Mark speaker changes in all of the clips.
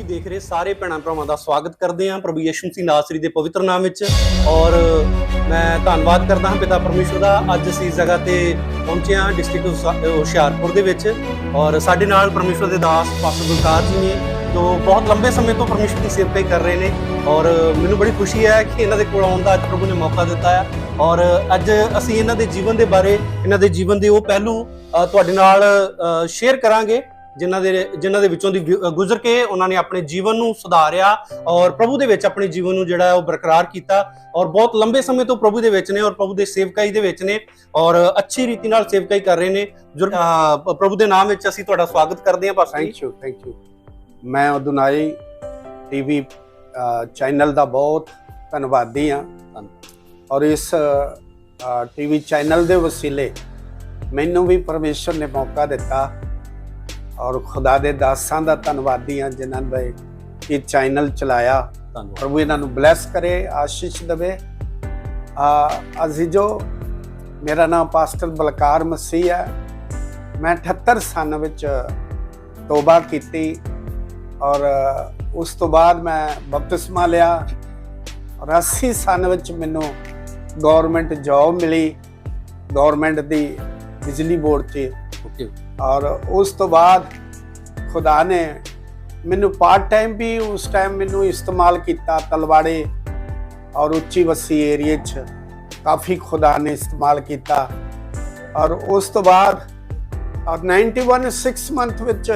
Speaker 1: TV ਦੇਖ ਰਹੇ ਸਾਰੇ ਭੈਣਾਂ ਭਰਾਵਾਂ ਦਾ ਸਵਾਗਤ ਕਰਦੇ ਹਾਂ ਪ੍ਰਭੂ ਯਿਸੂ ਮਸੀਹ ਨਾਸਰੀ ਦੇ ਪਵਿੱਤਰ ਨਾਮ ਵਿੱਚ। ਔਰ ਮੈਂ ਧੰਨਵਾਦ ਕਰਦਾ ਹਾਂ ਪਿਤਾ ਪਰਮੇਸ਼ਵਰ ਦਾ। ਅੱਜ ਅਸੀਂ ਇਸ ਜਗ੍ਹਾ ਤੇ ਪਹੁੰਚੇ ਹਾਂ ਡਿਸਟ੍ਰਿਕਟ ਹੁਸ਼ਿਆਰਪੁਰ ਦੇ ਵਿੱਚ। ਔਰ ਸਾਡੇ ਨਾਲ ਪਰਮੇਸ਼ਵਰ ਦੇ ਦਾਸ ਪਾਸਟਰ ਗੁਲਕਾਰ ਜੀ ਨੇ, ਜੋ ਬਹੁਤ ਲੰਬੇ ਸਮੇਂ ਤੋਂ ਪਰਮੇਸ਼ਵਰ ਦੀ ਸੇਵਾ ਕਰ ਰਹੇ ਨੇ। ਔਰ ਮੈਨੂੰ ਬੜੀ ਖੁਸ਼ੀ ਹੈ ਕਿ ਇਹਨਾਂ ਦੇ ਕੋਲ ਆਉਣ ਦਾ ਅੱਜ ਪ੍ਰਭੂ ਨੇ ਮੌਕਾ ਦਿੱਤਾ ਹੈ। ਔਰ ਅੱਜ ਅਸੀਂ ਇਹਨਾਂ ਦੇ ਜੀਵਨ ਦੇ ਬਾਰੇ, ਇਹਨਾਂ ਦੇ ਜੀਵਨ ਦੇ ਉਹ ਪਹਿਲੂ ਤੁਹਾਡੇ ਨਾਲ ਸ਼ੇਅਰ ਕਰਾਂਗੇ। ਜਿਨ੍ਹਾਂ ਦੇ ਜਿਨ੍ਹਾਂ ਦੇ ਵਿੱਚੋਂ ਦੀ ਗੁ- ਗੁਜ਼ਰ ਕੇ ਉਹਨਾਂ ਨੇ ਆਪਣੇ ਜੀਵਨ ਨੂੰ ਸੁਧਾਰਿਆ ਔਰ ਪ੍ਰਭੂ ਦੇ ਵਿੱਚ ਆਪਣੇ ਜੀਵਨ ਨੂੰ ਜਿਹੜਾ ਉਹ ਬਰਕਰਾਰ ਕੀਤਾ ਔਰ ਬਹੁਤ ਲੰਬੇ ਸਮੇਂ ਤੋਂ ਪ੍ਰਭੂ ਦੇ ਵਿੱਚ ਨੇ ਔਰ ਪ੍ਰਭੂ ਦੇ ਸੇਵਕਾਈ ਦੇ ਵਿੱਚ ਨੇ ਔਰ ਅੱਛੀ ਰੀਤੀ ਨਾਲ ਸੇਵਕਾਈ ਕਰ ਰਹੇ ਨੇ। ਪ੍ਰਭੂ ਦੇ ਨਾਮ ਵਿੱਚ ਅਸੀਂ ਤੁਹਾਡਾ ਸਵਾਗਤ ਕਰਦੇ ਹਾਂ pastor
Speaker 2: thank you thank you ਮੈਂ ਉਦਨਾਈ ਟੀਵੀ ਚੈਨਲ ਦਾ ਬਹੁਤ ਧੰਨਵਾਦੀ ਹਾਂ। ਔਰ ਇਸ ਟੀਵੀ ਚੈਨਲ ਦੇ ਵਸੀਲੇ ਮੈਨੂੰ ਵੀ ਪਰਮੇਸ਼ਰ ਨੇ ਮੌਕਾ ਦਿੱਤਾ ਔਰ ਖੁਦਾ ਦੇ ਦਾਸਾਂ ਦਾ ਧੰਨਵਾਦੀ ਹਾਂ ਜਿਨ੍ਹਾਂ ਨੇ ਇਹ ਚੈਨਲ ਚਲਾਇਆ।
Speaker 1: ਧੰਨਵਾਦ।
Speaker 2: ਪ੍ਰਭੂ ਇਹਨਾਂ ਨੂੰ ਬਲੈਸ ਕਰੇ ਆਸ਼ੀਸ਼ ਦੇਵੇ। ਆ ਅਸੀਂ ਜੋ ਮੇਰਾ ਨਾਮ ਪਾਸਟਰ ਬਲਕਾਰ ਮਸੀਹ ਹੈ। ਮੈਂ 78 ਸਾਲ ਵਿੱਚ ਤੋਬਾ ਕੀਤੀ ਔਰ ਉਸ ਤੋਂ ਬਾਅਦ ਮੈਂ ਬਪਤਿਸਮਾ ਲਿਆ। ਔਰ 80 ਸਾਲ ਵਿੱਚ ਮੈਨੂੰ ਗਵਰਨਮੈਂਟ ਜੌਬ ਮਿਲੀ। ਗਵਰਨਮੈਂਟ ਦੀ ਬਿਜਲੀ ਬੋਰਡ 'ਚ
Speaker 1: ਓਕੇ।
Speaker 2: ਔਰ ਉਸ ਤੋਂ ਬਾਅਦ ਖੁਦਾ ਨੇ ਮੈਨੂੰ ਪਾਰਟ ਟਾਈਮ ਵੀ ਉਸ ਟਾਈਮ ਮੈਨੂੰ ਇਸਤੇਮਾਲ ਕੀਤਾ ਤਲਵਾੜੇ ਔਰ ਉੱਚੀ ਵਸੀ ਏਰੀਏ 'ਚ। ਕਾਫੀ ਖੁਦਾ ਨੇ ਇਸਤੇਮਾਲ ਕੀਤਾ। ਔਰ ਉਸ ਤੋਂ ਬਾਅਦ ਔਰ 91 6 ਮੰਥ ਵਿੱਚ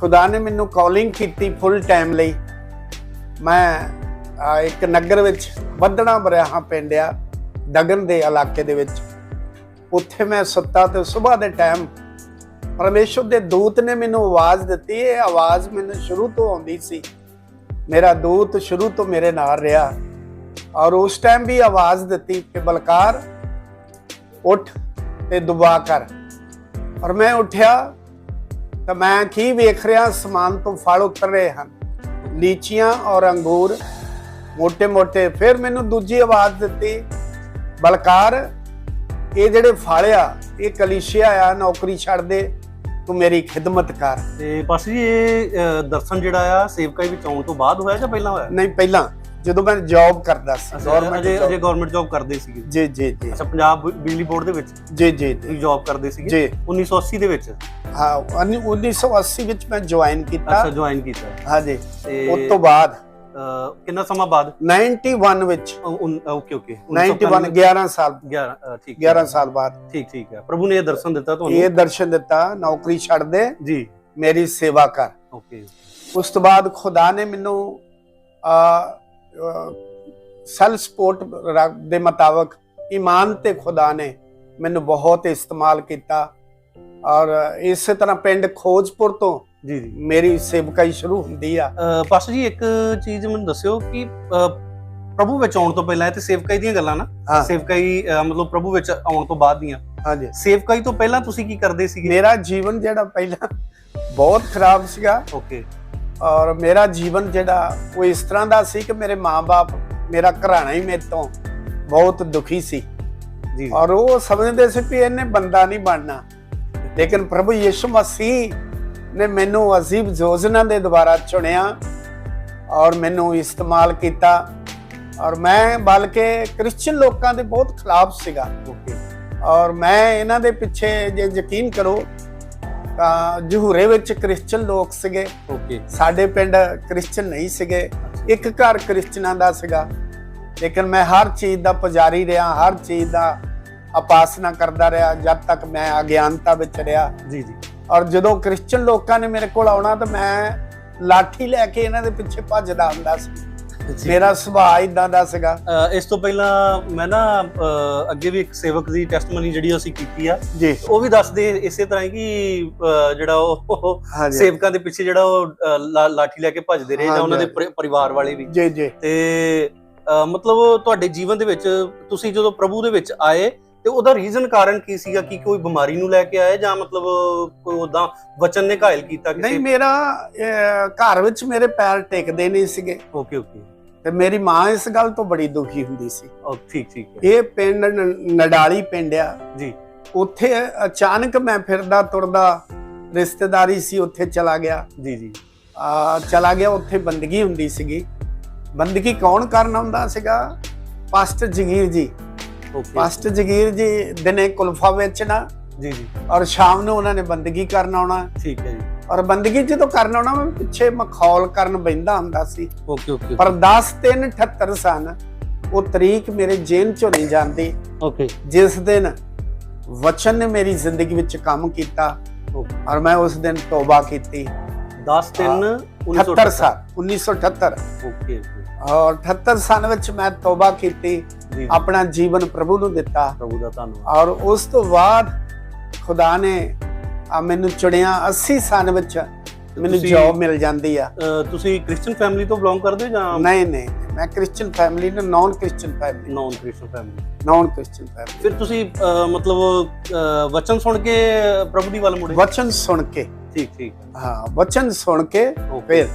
Speaker 2: ਖੁਦਾ ਨੇ ਮੈਨੂੰ ਕਾਲਿੰਗ ਕੀਤੀ ਫੁੱਲ ਟਾਈਮ ਲਈ। ਮੈਂ ਇੱਕ ਨਗਰ ਵਿੱਚ ਵੱਧਣਾ ਬਰਿਆਹਾਂ ਪਿੰਡ ਆ, ਦਗਨ ਦੇ ਇਲਾਕੇ ਦੇ ਵਿੱਚ। ਉੱਥੇ ਮੈਂ ਸੱਤਾ ਤੇ ਸਵੇਰ ਦੇ ਟਾਈਮ ਪਰਮੇਸ਼ਰ ਦੇ ਦੂਤ ਨੇ ਮੈਨੂੰ ਆਵਾਜ਼ ਦਿੱਤੀ। ਇਹ ਆਵਾਜ਼ ਮੈਨੂੰ ਸ਼ੁਰੂ ਤੋਂ ਆਉਂਦੀ ਸੀ। ਮੇਰਾ ਦੂਤ ਸ਼ੁਰੂ ਤੋਂ ਮੇਰੇ ਨਾਲ ਰਿਹਾ ਔਰ ਉਸ ਟਾਈਮ ਵੀ ਆਵਾਜ਼ ਦਿੱਤੀ ਕਿ ਬਲਕਾਰ, ਉੱਠ ਤੇ ਦੁਆ ਕਰ। ਔਰ ਮੈਂ ਉੱਠਿਆ ਤਾਂ ਮੈਂ ਕੀ ਵੇਖ ਰਿਹਾ? ਸਮਾਨ ਤੋਂ ਫਲ ਉੱਤਰ ਰਹੇ ਹਨ, ਲੀਚੀਆਂ ਔਰ ਅੰਗੂਰ। ਮੋٹے-ਮੋٹے ਫਿਰ ਮੈਨੂੰ ਦੂਜੀ ਆਵਾਜ਼ ਦਿੱਤੀ, ਬਲਕਾਰ, ਇਹ ਜਿਹੜੇ ਫਲ ਆ, ਇਹ ਕਲੀਸ਼ੀਆ ਆ, ਨੌਕਰੀ ਛੱਡ ਦੇ। ਤੂੰ ਮੇਰੀ ਖਿਦਮਤ ਕਰ।
Speaker 1: ਤੇ ਪਾਸਟਰ ਜੀ ਇਹ ਦਰਸ਼ਨ ਜਿਹੜਾ ਆ ਸੇਵਕਾਈ ਵਿੱਚ ਆਉਣ ਤੋਂ ਬਾਅਦ ਹੋਇਆ ਜਾਂ ਪਹਿਲਾਂ ਹੋਇਆ?
Speaker 2: ਨਹੀਂ ਪਹਿਲਾਂ। ਜਦੋਂ ਮੈਂ ਜੌਬ ਕਰਦਾ ਸੀ
Speaker 1: ਗਵਰਨਮੈਂਟ ਅਜੇ ਅਜੇ ਗਵਰਨਮੈਂਟ ਜੌਬ ਕਰਦੇ ਸੀਗੇ?
Speaker 2: ਜੀ ਜੀ ਜੀ।
Speaker 1: ਅੱਛਾ ਪੰਜਾਬ ਬਿਜਲੀ ਬੋਰਡ ਦੇ ਵਿੱਚ?
Speaker 2: ਜੀ ਜੀ
Speaker 1: ਤੁਸੀਂ ਜੌਬ ਕਰਦੇ ਸੀਗੇ?
Speaker 2: ਜੀ।
Speaker 1: 1980 ਦੇ ਵਿੱਚ?
Speaker 2: ਹਾਂ ਉੱਨੀ- 1980 ਵਿੱਚ ਮੈਂ ਜੁਆਇਨ ਕੀਤਾ।
Speaker 1: ਅੱਛਾ ਜੁਆਇਨ ਕੀਤਾ।
Speaker 2: ਹਾਂਜੀ।
Speaker 1: ਤੇ
Speaker 2: ਉਸ ਤੋਂ ਬਾਅਦ
Speaker 1: ਕਿੰਨਾ ਸਮਾਂ ਬਾਅਦ?
Speaker 2: 91 ਵਿੱਚ।
Speaker 1: ਓਕੇ ਓਕੇ
Speaker 2: 91 11 ਸਾਲ।
Speaker 1: 11 ਅ, ਠੀਕ
Speaker 2: 11 ਸਾਲ ਬਾਅਦ।
Speaker 1: ਠੀਕ ਠੀਕ ਹੈ। ਪ੍ਰਭੂ ਨੇ ਇਹ ਦਰਸ਼ਨ ਦਿੱਤਾ
Speaker 2: ਇਹ
Speaker 1: ਤੁਹਾਨੂੰ
Speaker 2: ਦਰਸ਼ਨ ਦਿੱਤਾ ਨੌਕਰੀ ਛੱਡ ਦੇ
Speaker 1: ਜੀ।
Speaker 2: ਮੇਰੀ ਸੇਵਾ ਕਰ।
Speaker 1: ਓਕੇ
Speaker 2: ਉਸ ਤੋਂ ਬਾਅਦ ਖੁਦਾ ਨੇ ਮੈਨੂੰ ਆ ਸੈਲ ਸਪੋਰਟ ਦੇ ਮੁਤਾਬਕ ਈਮਾਨ ਤੇ ਖੁਦਾ ਨੇ ਮੈਨੂੰ ਬਹੁਤ ਇਸਤੇਮਾਲ ਕੀਤਾ। ਔਰ ਇਸੇ ਤਰ੍ਹਾਂ ਪਿੰਡ ਖੋਜਪੁਰ ਤੋਂ
Speaker 1: ਜੀ ਜੀ।
Speaker 2: ਮੇਰੀ ਸੇਵਕਾਈ ਸ਼ੁਰੂ ਹੁੰਦੀ ਆ।
Speaker 1: ਪਾਸਟਰ ਜੀ ਇੱਕ ਚੀਜ਼ ਮੈਨੂੰ ਦੱਸਿਓ ਕਿ ਪ੍ਰਭੂ ਵਿੱਚ ਆਉਣ ਤੋਂ ਪਹਿਲਾਂ ਤੇ ਸੇਵਕਾਈ ਦੀਆਂ ਗੱਲਾਂ ਨਾ ਸੇਵਕਾਈ ਮਤਲਬ ਪ੍ਰਭੂ ਵਿੱਚ ਆਉਣ ਤੋਂ ਬਾਅਦ ਦੀਆਂ।
Speaker 2: ਹਾਂਜੀ।
Speaker 1: ਸੇਵਕਾਈ ਤੋਂ ਪਹਿਲਾਂ ਤੁਸੀਂ ਕੀ ਕਰਦੇ ਸੀਗੇ?
Speaker 2: ਮੇਰਾ ਜੀਵਨ ਜਿਹੜਾ ਪਹਿਲਾਂ ਬਹੁਤ ਖਰਾਬ ਸੀਗਾ।
Speaker 1: ਓਕੇ।
Speaker 2: ਔਰ ਮੇਰਾ ਜੀਵਨ ਜਿਹੜਾ ਉਹ ਇਸ ਤਰ੍ਹਾਂ ਦਾ ਸੀ ਕਿ ਮੇਰੇ ਮਾਪੇ ਮੇਰਾ ਘਰਾਣਾ ਹੀ ਮੇਰੇ ਤੋਂ ਬਹੁਤ ਦੁਖੀ ਸੀ।
Speaker 1: ਜੀ।
Speaker 2: ਔਰ ਉਹ ਸਮਝਦੇ ਸੀ ਕਿ ਇਹਨੇ ਬੰਦਾ ਨਹੀਂ ਬਣਨਾ। ਲੇਕਿਨ ਪ੍ਰਭੂ ਯਿਸੂ ਮਸੀਹ ਨੇ ਮੈਨੂੰ ਅਜੀਬ ਯੋਜਨਾ ਦੇ ਦੁਆਰਾ ਚੁਣਿਆ ਔਰ ਮੈਨੂੰ ਇਸਤੇਮਾਲ ਕੀਤਾ ਔਰ ਮੈਂ ਬਲਕਿ ਕ੍ਰਿਸਚੀਅਨ ਲੋਕਾਂ ਦੇ ਬਹੁਤ ਖਿਲਾਫ ਸੀਗਾ।
Speaker 1: ਓਕੇ
Speaker 2: ਔਰ ਮੈਂ ਇਹਨਾਂ ਦੇ ਪਿੱਛੇ ਜੇ ਯਕੀਨ ਕਰੋ ਤਾਂ ਜਹੂਰੇ ਵਿੱਚ ਕ੍ਰਿਸਚੀਅਨ ਲੋਕ ਸੀਗੇ।
Speaker 1: ਓਕੇ
Speaker 2: ਸਾਡੇ ਪਿੰਡ ਕ੍ਰਿਸਚੀਅਨ ਨਹੀਂ ਸੀਗੇ। ਇੱਕ ਘਰ ਕ੍ਰਿਸਚਨਾਂ ਦਾ ਸੀਗਾ। ਲੇਕਿਨ ਮੈਂ ਹਰ ਚੀਜ਼ ਦਾ ਪੁਜਾਰੀ ਰਿਹਾ ਹਰ ਚੀਜ਼ ਦਾ ਉਪਾਸਨਾ ਕਰਦਾ ਰਿਹਾ ਜਦ ਤੱਕ ਮੈਂ ਅਗਿਆਨਤਾ ਵਿੱਚ ਰਿਹਾ।
Speaker 1: ਜੀ ਜੀ।
Speaker 2: ਔਰ ਜਦੋਂ ਕ੍ਰਿਸਚੀਅਨ ਲੋਕਾਂ ਨੇ ਮੇਰੇ ਕੋਲ ਆਉਣਾ ਤਾਂ ਮੈਂ ਲਾਠੀ ਲੈ ਕੇ ਇਹਨਾਂ ਦੇ ਪਿੱਛੇ ਭੱਜਦਾ ਹੁੰਦਾ ਸੀ। ਮੇਰਾ ਸੁਭਾਅ ਇਦਾਂ ਦਾ ਸੀਗਾ।
Speaker 1: ਇਸ ਤੋਂ ਪਹਿਲਾਂ ਮੈਂ ਨਾ ਅੱਗੇ ਵੀ ਇੱਕ ਸੇਵਕ ਦੀ ਟੈਸਟਮਨੀ ਜਿਹੜੀ ਅਸੀਂ ਕੀਤੀ ਆ।
Speaker 2: ਜੀ।
Speaker 1: ਉਹ ਵੀ ਦੱਸਦੇ ਇਸੇ ਤਰ੍ਹਾਂ ਹੀ ਕਿ ਜਿਹੜਾ ਉਹ ਸੇਵਕਾਂ ਦੇ ਪਿੱਛੇ ਜਿਹੜਾ ਉਹ ਲਾਠੀ ਲੈ ਕੇ ਭੱਜਦੇ ਰਹੇ ਜਾਂ ਉਹਨਾਂ ਦੇ ਪਰਿਵਾਰ ਵਾਲੇ ਵੀ।
Speaker 2: ਜੀ ਜੀ।
Speaker 1: ਤੇ ਮਤਲਬ ਤੁਹਾਡੇ ਜੀਵਨ ਦੇ ਵਿੱਚ ਤੁਸੀਂ ਜਦੋਂ ਪ੍ਰਭੂ ਦੇ ਵਿੱਚ ਆਏ ਤੇ ਉਹਦਾ ਰੀਜ਼ਨ ਕਾਰਨ ਕੀ ਸੀਗਾ? ਕਿ ਕੋਈ ਬਿਮਾਰੀ ਨੂੰ ਲੈ ਕੇ ਆਏ ਜਾਂ ਮਤਲਬ ਕੋਈ ਉਦਾਂ ਵਚਨ ਨੇ ਘਾਇਲ ਕੀਤਾ
Speaker 2: ਨਹੀਂ ਮੇਰਾ ਘਰ ਵਿੱਚ ਮੇਰੇ ਪੈਰ ਟਿਕਦੇ ਨਹੀਂ ਸੀਗੇ।
Speaker 1: ਓਕੇ ਓਕੇ
Speaker 2: ਤੇ ਮੇਰੀ ਮਾਂ ਇਸ ਗੱਲ ਤੋਂ ਬੜੀ ਦੁਖੀ ਹੁੰਦੀ ਸੀ।
Speaker 1: ਉਹ ਠੀਕ ਠੀਕ ਹੈ।
Speaker 2: ਇਹ ਪਿੰਡ ਨਡਾਲੀ ਪਿੰਡ ਆ।
Speaker 1: ਜੀ।
Speaker 2: ਉੱਥੇ ਅਚਾਨਕ ਮੈਂ ਫਿਰਦਾ ਤੁਰਦਾ ਰਿਸ਼ਤੇਦਾਰੀ ਸੀ ਉੱਥੇ ਚਲਾ ਗਿਆ।
Speaker 1: ਜੀ ਜੀ।
Speaker 2: ਆ ਚਲਾ ਗਿਆ ਉੱਥੇ ਬੰਦਗੀ ਹੁੰਦੀ ਸੀਗੀ। ਬੰਦਗੀ ਕੌਣ ਕਰਨ ਆਉਂਦਾ ਸੀਗਾ? ਪਾਸਟਰ ਜਗੀਰ ਜੀ।
Speaker 1: ਓਕੇ
Speaker 2: ਪਾਸਟਰ ਜਗੀਰ ਜੀ ਦਿਨੇ ਕੁਲਫਾ ਵੇਚਣਾ
Speaker 1: ਜੀ ਜੀ।
Speaker 2: ਔਰ ਸ਼ਾਮ ਨੂੰ ਉਹਨਾਂ ਨੇ ਬੰਦਗੀ ਕਰਨ ਆਉਣਾ।
Speaker 1: ਠੀਕ ਹੈ ਜੀ।
Speaker 2: ਔਰ ਬੰਦਗੀ ਜਦੋਂ ਕਰਨ ਆਉਣਾ ਮੈਂ ਪਿੱਛੇ ਮਖੌਲ ਕਰਨ ਬੈਂਦਾ ਹੁੰਦਾ ਸੀ।
Speaker 1: ਓਕੇ ਓਕੇ
Speaker 2: ਪਰ 10 3 78 ਸਨ ਉਹ ਤਰੀਕ ਮੇਰੇ ਜੇਨ ਚੋਂ ਨਹੀਂ ਜਾਂਦੀ।
Speaker 1: ਓਕੇ
Speaker 2: ਜਿਸ ਦਿਨ ਵਚਨ ਨੇ ਮੇਰੀ ਜ਼ਿੰਦਗੀ ਵਿੱਚ ਕੰਮ ਕੀਤਾ। ਔਰ ਮੈਂ ਉਸ ਦਿਨ ਤੋਬਾ ਕੀਤੀ।
Speaker 1: 10 3
Speaker 2: 78 ਸਾਲ 1978
Speaker 1: ਓਕੇ
Speaker 2: ਔਰ 78 ਸਾਲ ਵਿੱਚ ਮੈਂ ਤੋਬਾ ਕੀਤੀ ਆਪਣਾ ਜੀਵਨ ਪ੍ਰਭੂ ਨੂੰ ਦਿੱਤਾ।
Speaker 1: ਪ੍ਰਭੂ ਦਾ ਧੰਨਵਾਦ।
Speaker 2: ਔਰ ਉਸ ਤੋਂ ਬਾਅਦ ਖੁਦਾ ਨੇ ਆ ਮੈਨੂੰ ਚੁਣਿਆ 80 ਸਾਲ ਵਿੱਚ ਮੈਨੂੰ ਜੌਬ ਮਿਲ ਜਾਂਦੀ ਆ।
Speaker 1: ਤੁਸੀਂ ਕ੍ਰਿਸਚੀਅਨ ਫੈਮਿਲੀ ਤੋਂ ਬਿਲੋਂਗ ਕਰਦੇ ਹੋ ਜਾਂ
Speaker 2: ਨਹੀਂ ਨਹੀਂ ਮੈਂ ਕ੍ਰਿਸਚੀਅਨ ਫੈਮਿਲੀ ਨੂੰ non Christian family
Speaker 1: non Christian family
Speaker 2: non Christian family
Speaker 1: ਫਿਰ ਤੁਸੀਂ ਮਤਲਬ ਵਚਨ ਸੁਣ ਕੇ ਪ੍ਰਭੂ ਦੀ ਵੱਲ ਮੁੜੇ?
Speaker 2: ਵਚਨ ਸੁਣ ਕੇ।
Speaker 1: ਠੀਕ ਠੀਕ।
Speaker 2: ਹਾਂ ਵਚਨ ਸੁਣ ਕੇ ਫਿਰ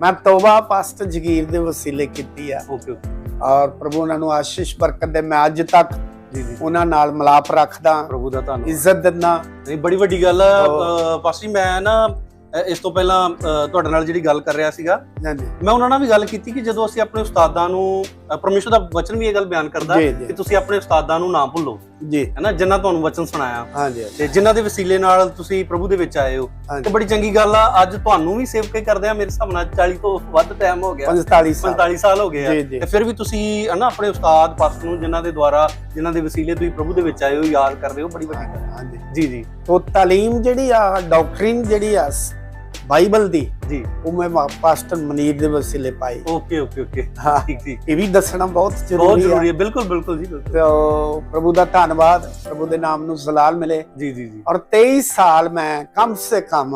Speaker 2: ਮੈਂ ਤੋਬਾ ਪਾਸਟਰ ਜਗੀਰ ਦੇ ਵਸੀਲੇ ਕੀਤੀ ਆ।
Speaker 1: ਓਕੇ ਓਕੇ
Speaker 2: ਔਰ ਪ੍ਰਭੂ ਉਹਨਾਂ ਨੂੰ ਆਸ਼ੀਸ਼ ਬਰਕਤ ਦੇ ਮੈਂ ਅੱਜ ਤੱਕ
Speaker 1: ਜੀ ਜੀ।
Speaker 2: ਉਹਨਾਂ ਨਾਲ ਮਿਲਾਪ ਰੱਖਦਾ।
Speaker 1: ਪ੍ਰਭੂ ਦਾ ਧੰਨਵਾਦ।
Speaker 2: ਇੱਜ਼ਤ ਦਿੰਦਾ।
Speaker 1: ਨਹੀਂ ਬੜੀ ਵੱਡੀ ਗੱਲ ਆ ਪਾਸਟਰ ਮੈਂ ਨਾ ਇਸ ਤੋਂ ਪਹਿਲਾਂ ਤੁਹਾਡੇ ਨਾਲ ਜਿਹੜੀ ਗੱਲ ਕਰ ਰਿਹਾ ਸੀਗਾ। ਮੈਂ ਉਹਨਾਂ ਨਾਲ ਵੀ ਗੱਲ ਕੀਤੀ ਕਿ ਜਦੋਂ ਅਸੀਂ ਆਪਣੇ ਉਸਤਾਦਾਂ ਨੂੰ ਪਰਮੇਸ਼ਰ ਦਾ ਵਚਨ ਵੀ ਇਹ ਗੱਲ ਬਿਆਨ ਕਰਦਾ ਕਿ। ਤੁਸੀਂ ਆਪਣੇ ਉਸਤਾਦਾਂ ਨੂੰ ਨਾ ਭੁੱਲੋ।
Speaker 2: ਜੀ।
Speaker 1: ਹੈਨਾ ਜਿਨ੍ਹਾਂ ਤੁਹਾਨੂੰ ਵਚਨ ਸੁਣਾਇਆ।
Speaker 2: ਹਾਂਜੀ
Speaker 1: ਤੇ ਜਿਨ੍ਹਾਂ ਦੇ ਵਸੀਲੇ ਨਾਲ ਤੁਸੀਂ ਪ੍ਰਭੂ ਦੇ ਵਿੱਚ ਆਏ ਹੋ। ਤੇ ਬੜੀ ਚੰਗੀ ਗੱਲ ਆ ਅੱਜ ਤੁਹਾਨੂੰ ਵੀ ਸੇਵਕੇ ਕਰਦੇ ਆ। ਮੇਰੇ ਹਿਸਾਬ ਨਾਲ 40 ਤੋਂ ਵੱਧ ਟਾਈਮ ਹੋ ਗਿਆ।
Speaker 2: 45 ਸਾਲ।
Speaker 1: 45 ਸਾਲ ਹੋ ਗਏ ਆ। ਤੇ ਫਿਰ ਵੀ ਤੁਸੀਂ ਹਨਾ ਆਪਣੇ ਉਸਤਾਦ ਪਾਸਟਰ ਨੂੰ ਜਿਨ੍ਹਾਂ ਦੇ ਦੁਆਰਾ ਜਿਨ੍ਹਾਂ ਦੇ ਵਸੀਲੇ ਤੁਸੀਂ ਪ੍ਰਭੂ ਦੇ ਵਿੱਚ ਆਏ ਹੋ ਯਾਦ ਕਰਦੇ ਹੋ ਬੜੀ ਵੱਡੀ ਗੱਲ
Speaker 2: ਹਾਂਜੀ।
Speaker 1: ਜੀ ਜੀ।
Speaker 2: ਤੋ ਤਾਲੀਮ ਜਿਹੜੀ ਆ ਡਾਕਟਰਿਨ ਜਿਹੜੀ ਆ ਬਾਈਬਲ ਦੀ
Speaker 1: ਜੀ।
Speaker 2: ਉਹ ਮੈਂ ਮਾ- ਪਾਸਟਰ ਮਨੀਰ ਦੇ ਵਸੀਲੇ ਪਾਈ
Speaker 1: ਓਕੇ ਓਕੇ ਓਕੇ।
Speaker 2: ਹਾਂ
Speaker 1: ਠੀਕ ਠੀਕ।
Speaker 2: ਇਹ ਵੀ ਦੱਸਣਾ ਬਹੁਤ
Speaker 1: ਬਹੁਤ
Speaker 2: ਜ਼ਰੂਰੀ
Speaker 1: ਜ਼ਰੂਰੀ
Speaker 2: ਹੈ।
Speaker 1: ਹੈ ਬਿਲਕੁਲ ਬਿਲਕੁਲ ਜੀ ਬਿਲਕੁਲ।
Speaker 2: ਤੋ ਪ੍ਰਭੂ ਦਾ ਧੰਨਵਾਦ ਪ੍ਰਭੂ ਦੇ ਨਾਮ ਨੂੰ ਜ਼ਲਾਲ ਮਿਲੇ।
Speaker 1: ਜੀ ਜੀ ਜੀ।
Speaker 2: ਔਰ 23 ਸਾਲ ਮੈਂ ਕਮ ਸੇ ਕਮ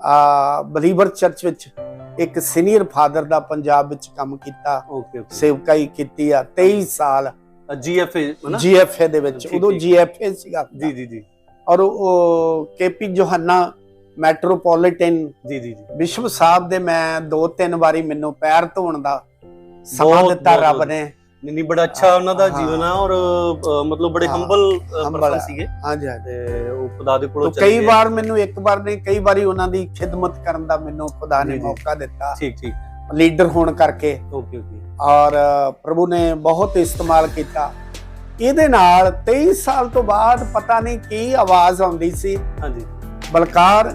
Speaker 2: ਆ ਬਲੀਵਰ ਚਰਚ ਵਿੱਚ ਇੱਕ ਸੀਨੀਅਰ ਫਾਦਰ ਦਾ ਪੰਜਾਬ ਵਿੱਚ ਕੰਮ ਕੀਤਾ
Speaker 1: ਓਕੇ ਓਕੇ।
Speaker 2: ਸੇਵਕਾਈ ਕੀਤੀ ਆ 23 ਸਾਲ।
Speaker 1: ਜੀਐਫਏ ਹਨਾ?
Speaker 2: ਜੀਐਫਏ ਦੇ ਵਿੱਚ
Speaker 1: ਠੀਕ,
Speaker 2: ਉਦੋਂ
Speaker 1: ਠੀਕ।
Speaker 2: ਜੀਐਫਏ ਸੀਗਾ
Speaker 1: ਜੀ ਜੀ ਜੀ।
Speaker 2: ਔਰ ਉਹ ਕੇਪੀ ਜੋਹੰਨਾ ਮੈਟਰੋਪੋਲੀਟਨ
Speaker 1: ਜੀ ਜੀ ਜੀ।
Speaker 2: ਵਿਸ਼ਵ ਸਾਹਿਬ ਦੇ ਮੈਂ ਦੋ ਤਿੰਨ ਵਾਰੀ ਮੈਨੂੰ ਪੈਰ ਧੋਣ ਦਾ ਸਮਾਂ ਦਿੱਤਾ ਰੱਬ। ਨੇ।
Speaker 1: ਨਹੀਂ ਨਹੀਂ ਬੜਾ ਅੱਛਾ ਉਹਨਾਂ ਦਾ
Speaker 2: ਹਾਂ।
Speaker 1: ਜੀਵਨ ਆ ਔਰ ਮਤਲਬ ਬੜੇ
Speaker 2: ਹਾਂ,
Speaker 1: ਹੰਬਲ ਪਰਸਨ। ਸੀਗੇ।
Speaker 2: ਹਾਂਜੀ ਹਾਂਜੀ।
Speaker 1: ਤੇ ਉਹ ਖੁਦਾ ਦੇ ਕੋਲੋਂ ਚਲੇ
Speaker 2: ਕਈ। ਵਾਰ ਮੈਨੂੰ ਇੱਕ ਵਾਰ ਨਹੀਂ ਕਈ ਵਾਰੀ ਉਹਨਾਂ ਦੀ ਖਿਦਮਤ ਕਰਨ ਦਾ ਮੈਨੂੰ ਖੁਦਾ ਨੇ। ਮੌਕਾ ਦਿੱਤਾ।
Speaker 1: ਠੀਕ ਠੀਕ।
Speaker 2: ਲੀਡਰ ਹੋਣ ਕਰਕੇ।
Speaker 1: Okay okay.
Speaker 2: ਔਰ ਪ੍ਰਭੂ ਨੇ ਬਹੁਤ ਇਸਤੇਮਾਲ ਕੀਤਾ। ਇਹਦੇ ਨਾਲ 23 ਸਾਲ ਤੋਂ ਬਾਅਦ ਪਤਾ ਨਹੀਂ ਕੀ ਆਵਾਜ਼ ਆਉਂਦੀ ਸੀ।
Speaker 1: ਹਾਂਜੀ।
Speaker 2: ਬਲਕਾਰ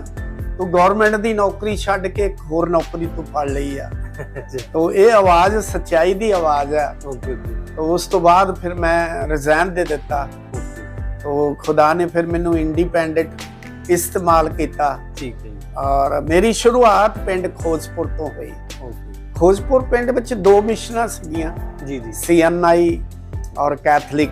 Speaker 2: ਤੂੰ ਗਵਰਨਮੈਂਟ ਦੀ ਨੌਕਰੀ ਛੱਡ ਕੇ ਇੱਕ ਹੋਰ ਨੌਕਰੀ ਤੂੰ ਫੜ ਲਈ ਆ। ਤੋ ਇਹ ਆਵਾਜ਼ ਸੱਚਾਈ ਦੀ ਆਵਾਜ਼
Speaker 1: ਓਕੇ
Speaker 2: ਤੋ ਉਸ ਤੋਂ ਬਾਅਦ ਫਿਰ ਮੈਂ ਰਿਜ਼ਾਈਨ ਦੇ ਦਿੱਤਾ। ਤੋ ਖੁਦਾ ਨੇ ਫਿਰ ਮੈਨੂੰ ਇੰਡੀਪੈਂਡੈਂਟ ਇਸਤੇਮਾਲ ਕੀਤਾ।
Speaker 1: ਠੀਕ ਹੈ
Speaker 2: ਔਰ ਮੇਰੀ ਸ਼ੁਰੂਆਤ ਪਿੰਡ ਖੋਜਪੁਰ ਤੋਂ ਹੋਈ। ਖੋਜਪੁਰ ਪਿੰਡ ਵਿੱਚ ਦੋ ਮਿਸ਼ਨਾਂ ਸੀਗੀਆਂ।
Speaker 1: ਜੀ ਜੀ।
Speaker 2: ਸੀਐਨਆਈ ਔਰ ਕੈਥਲਿਕ।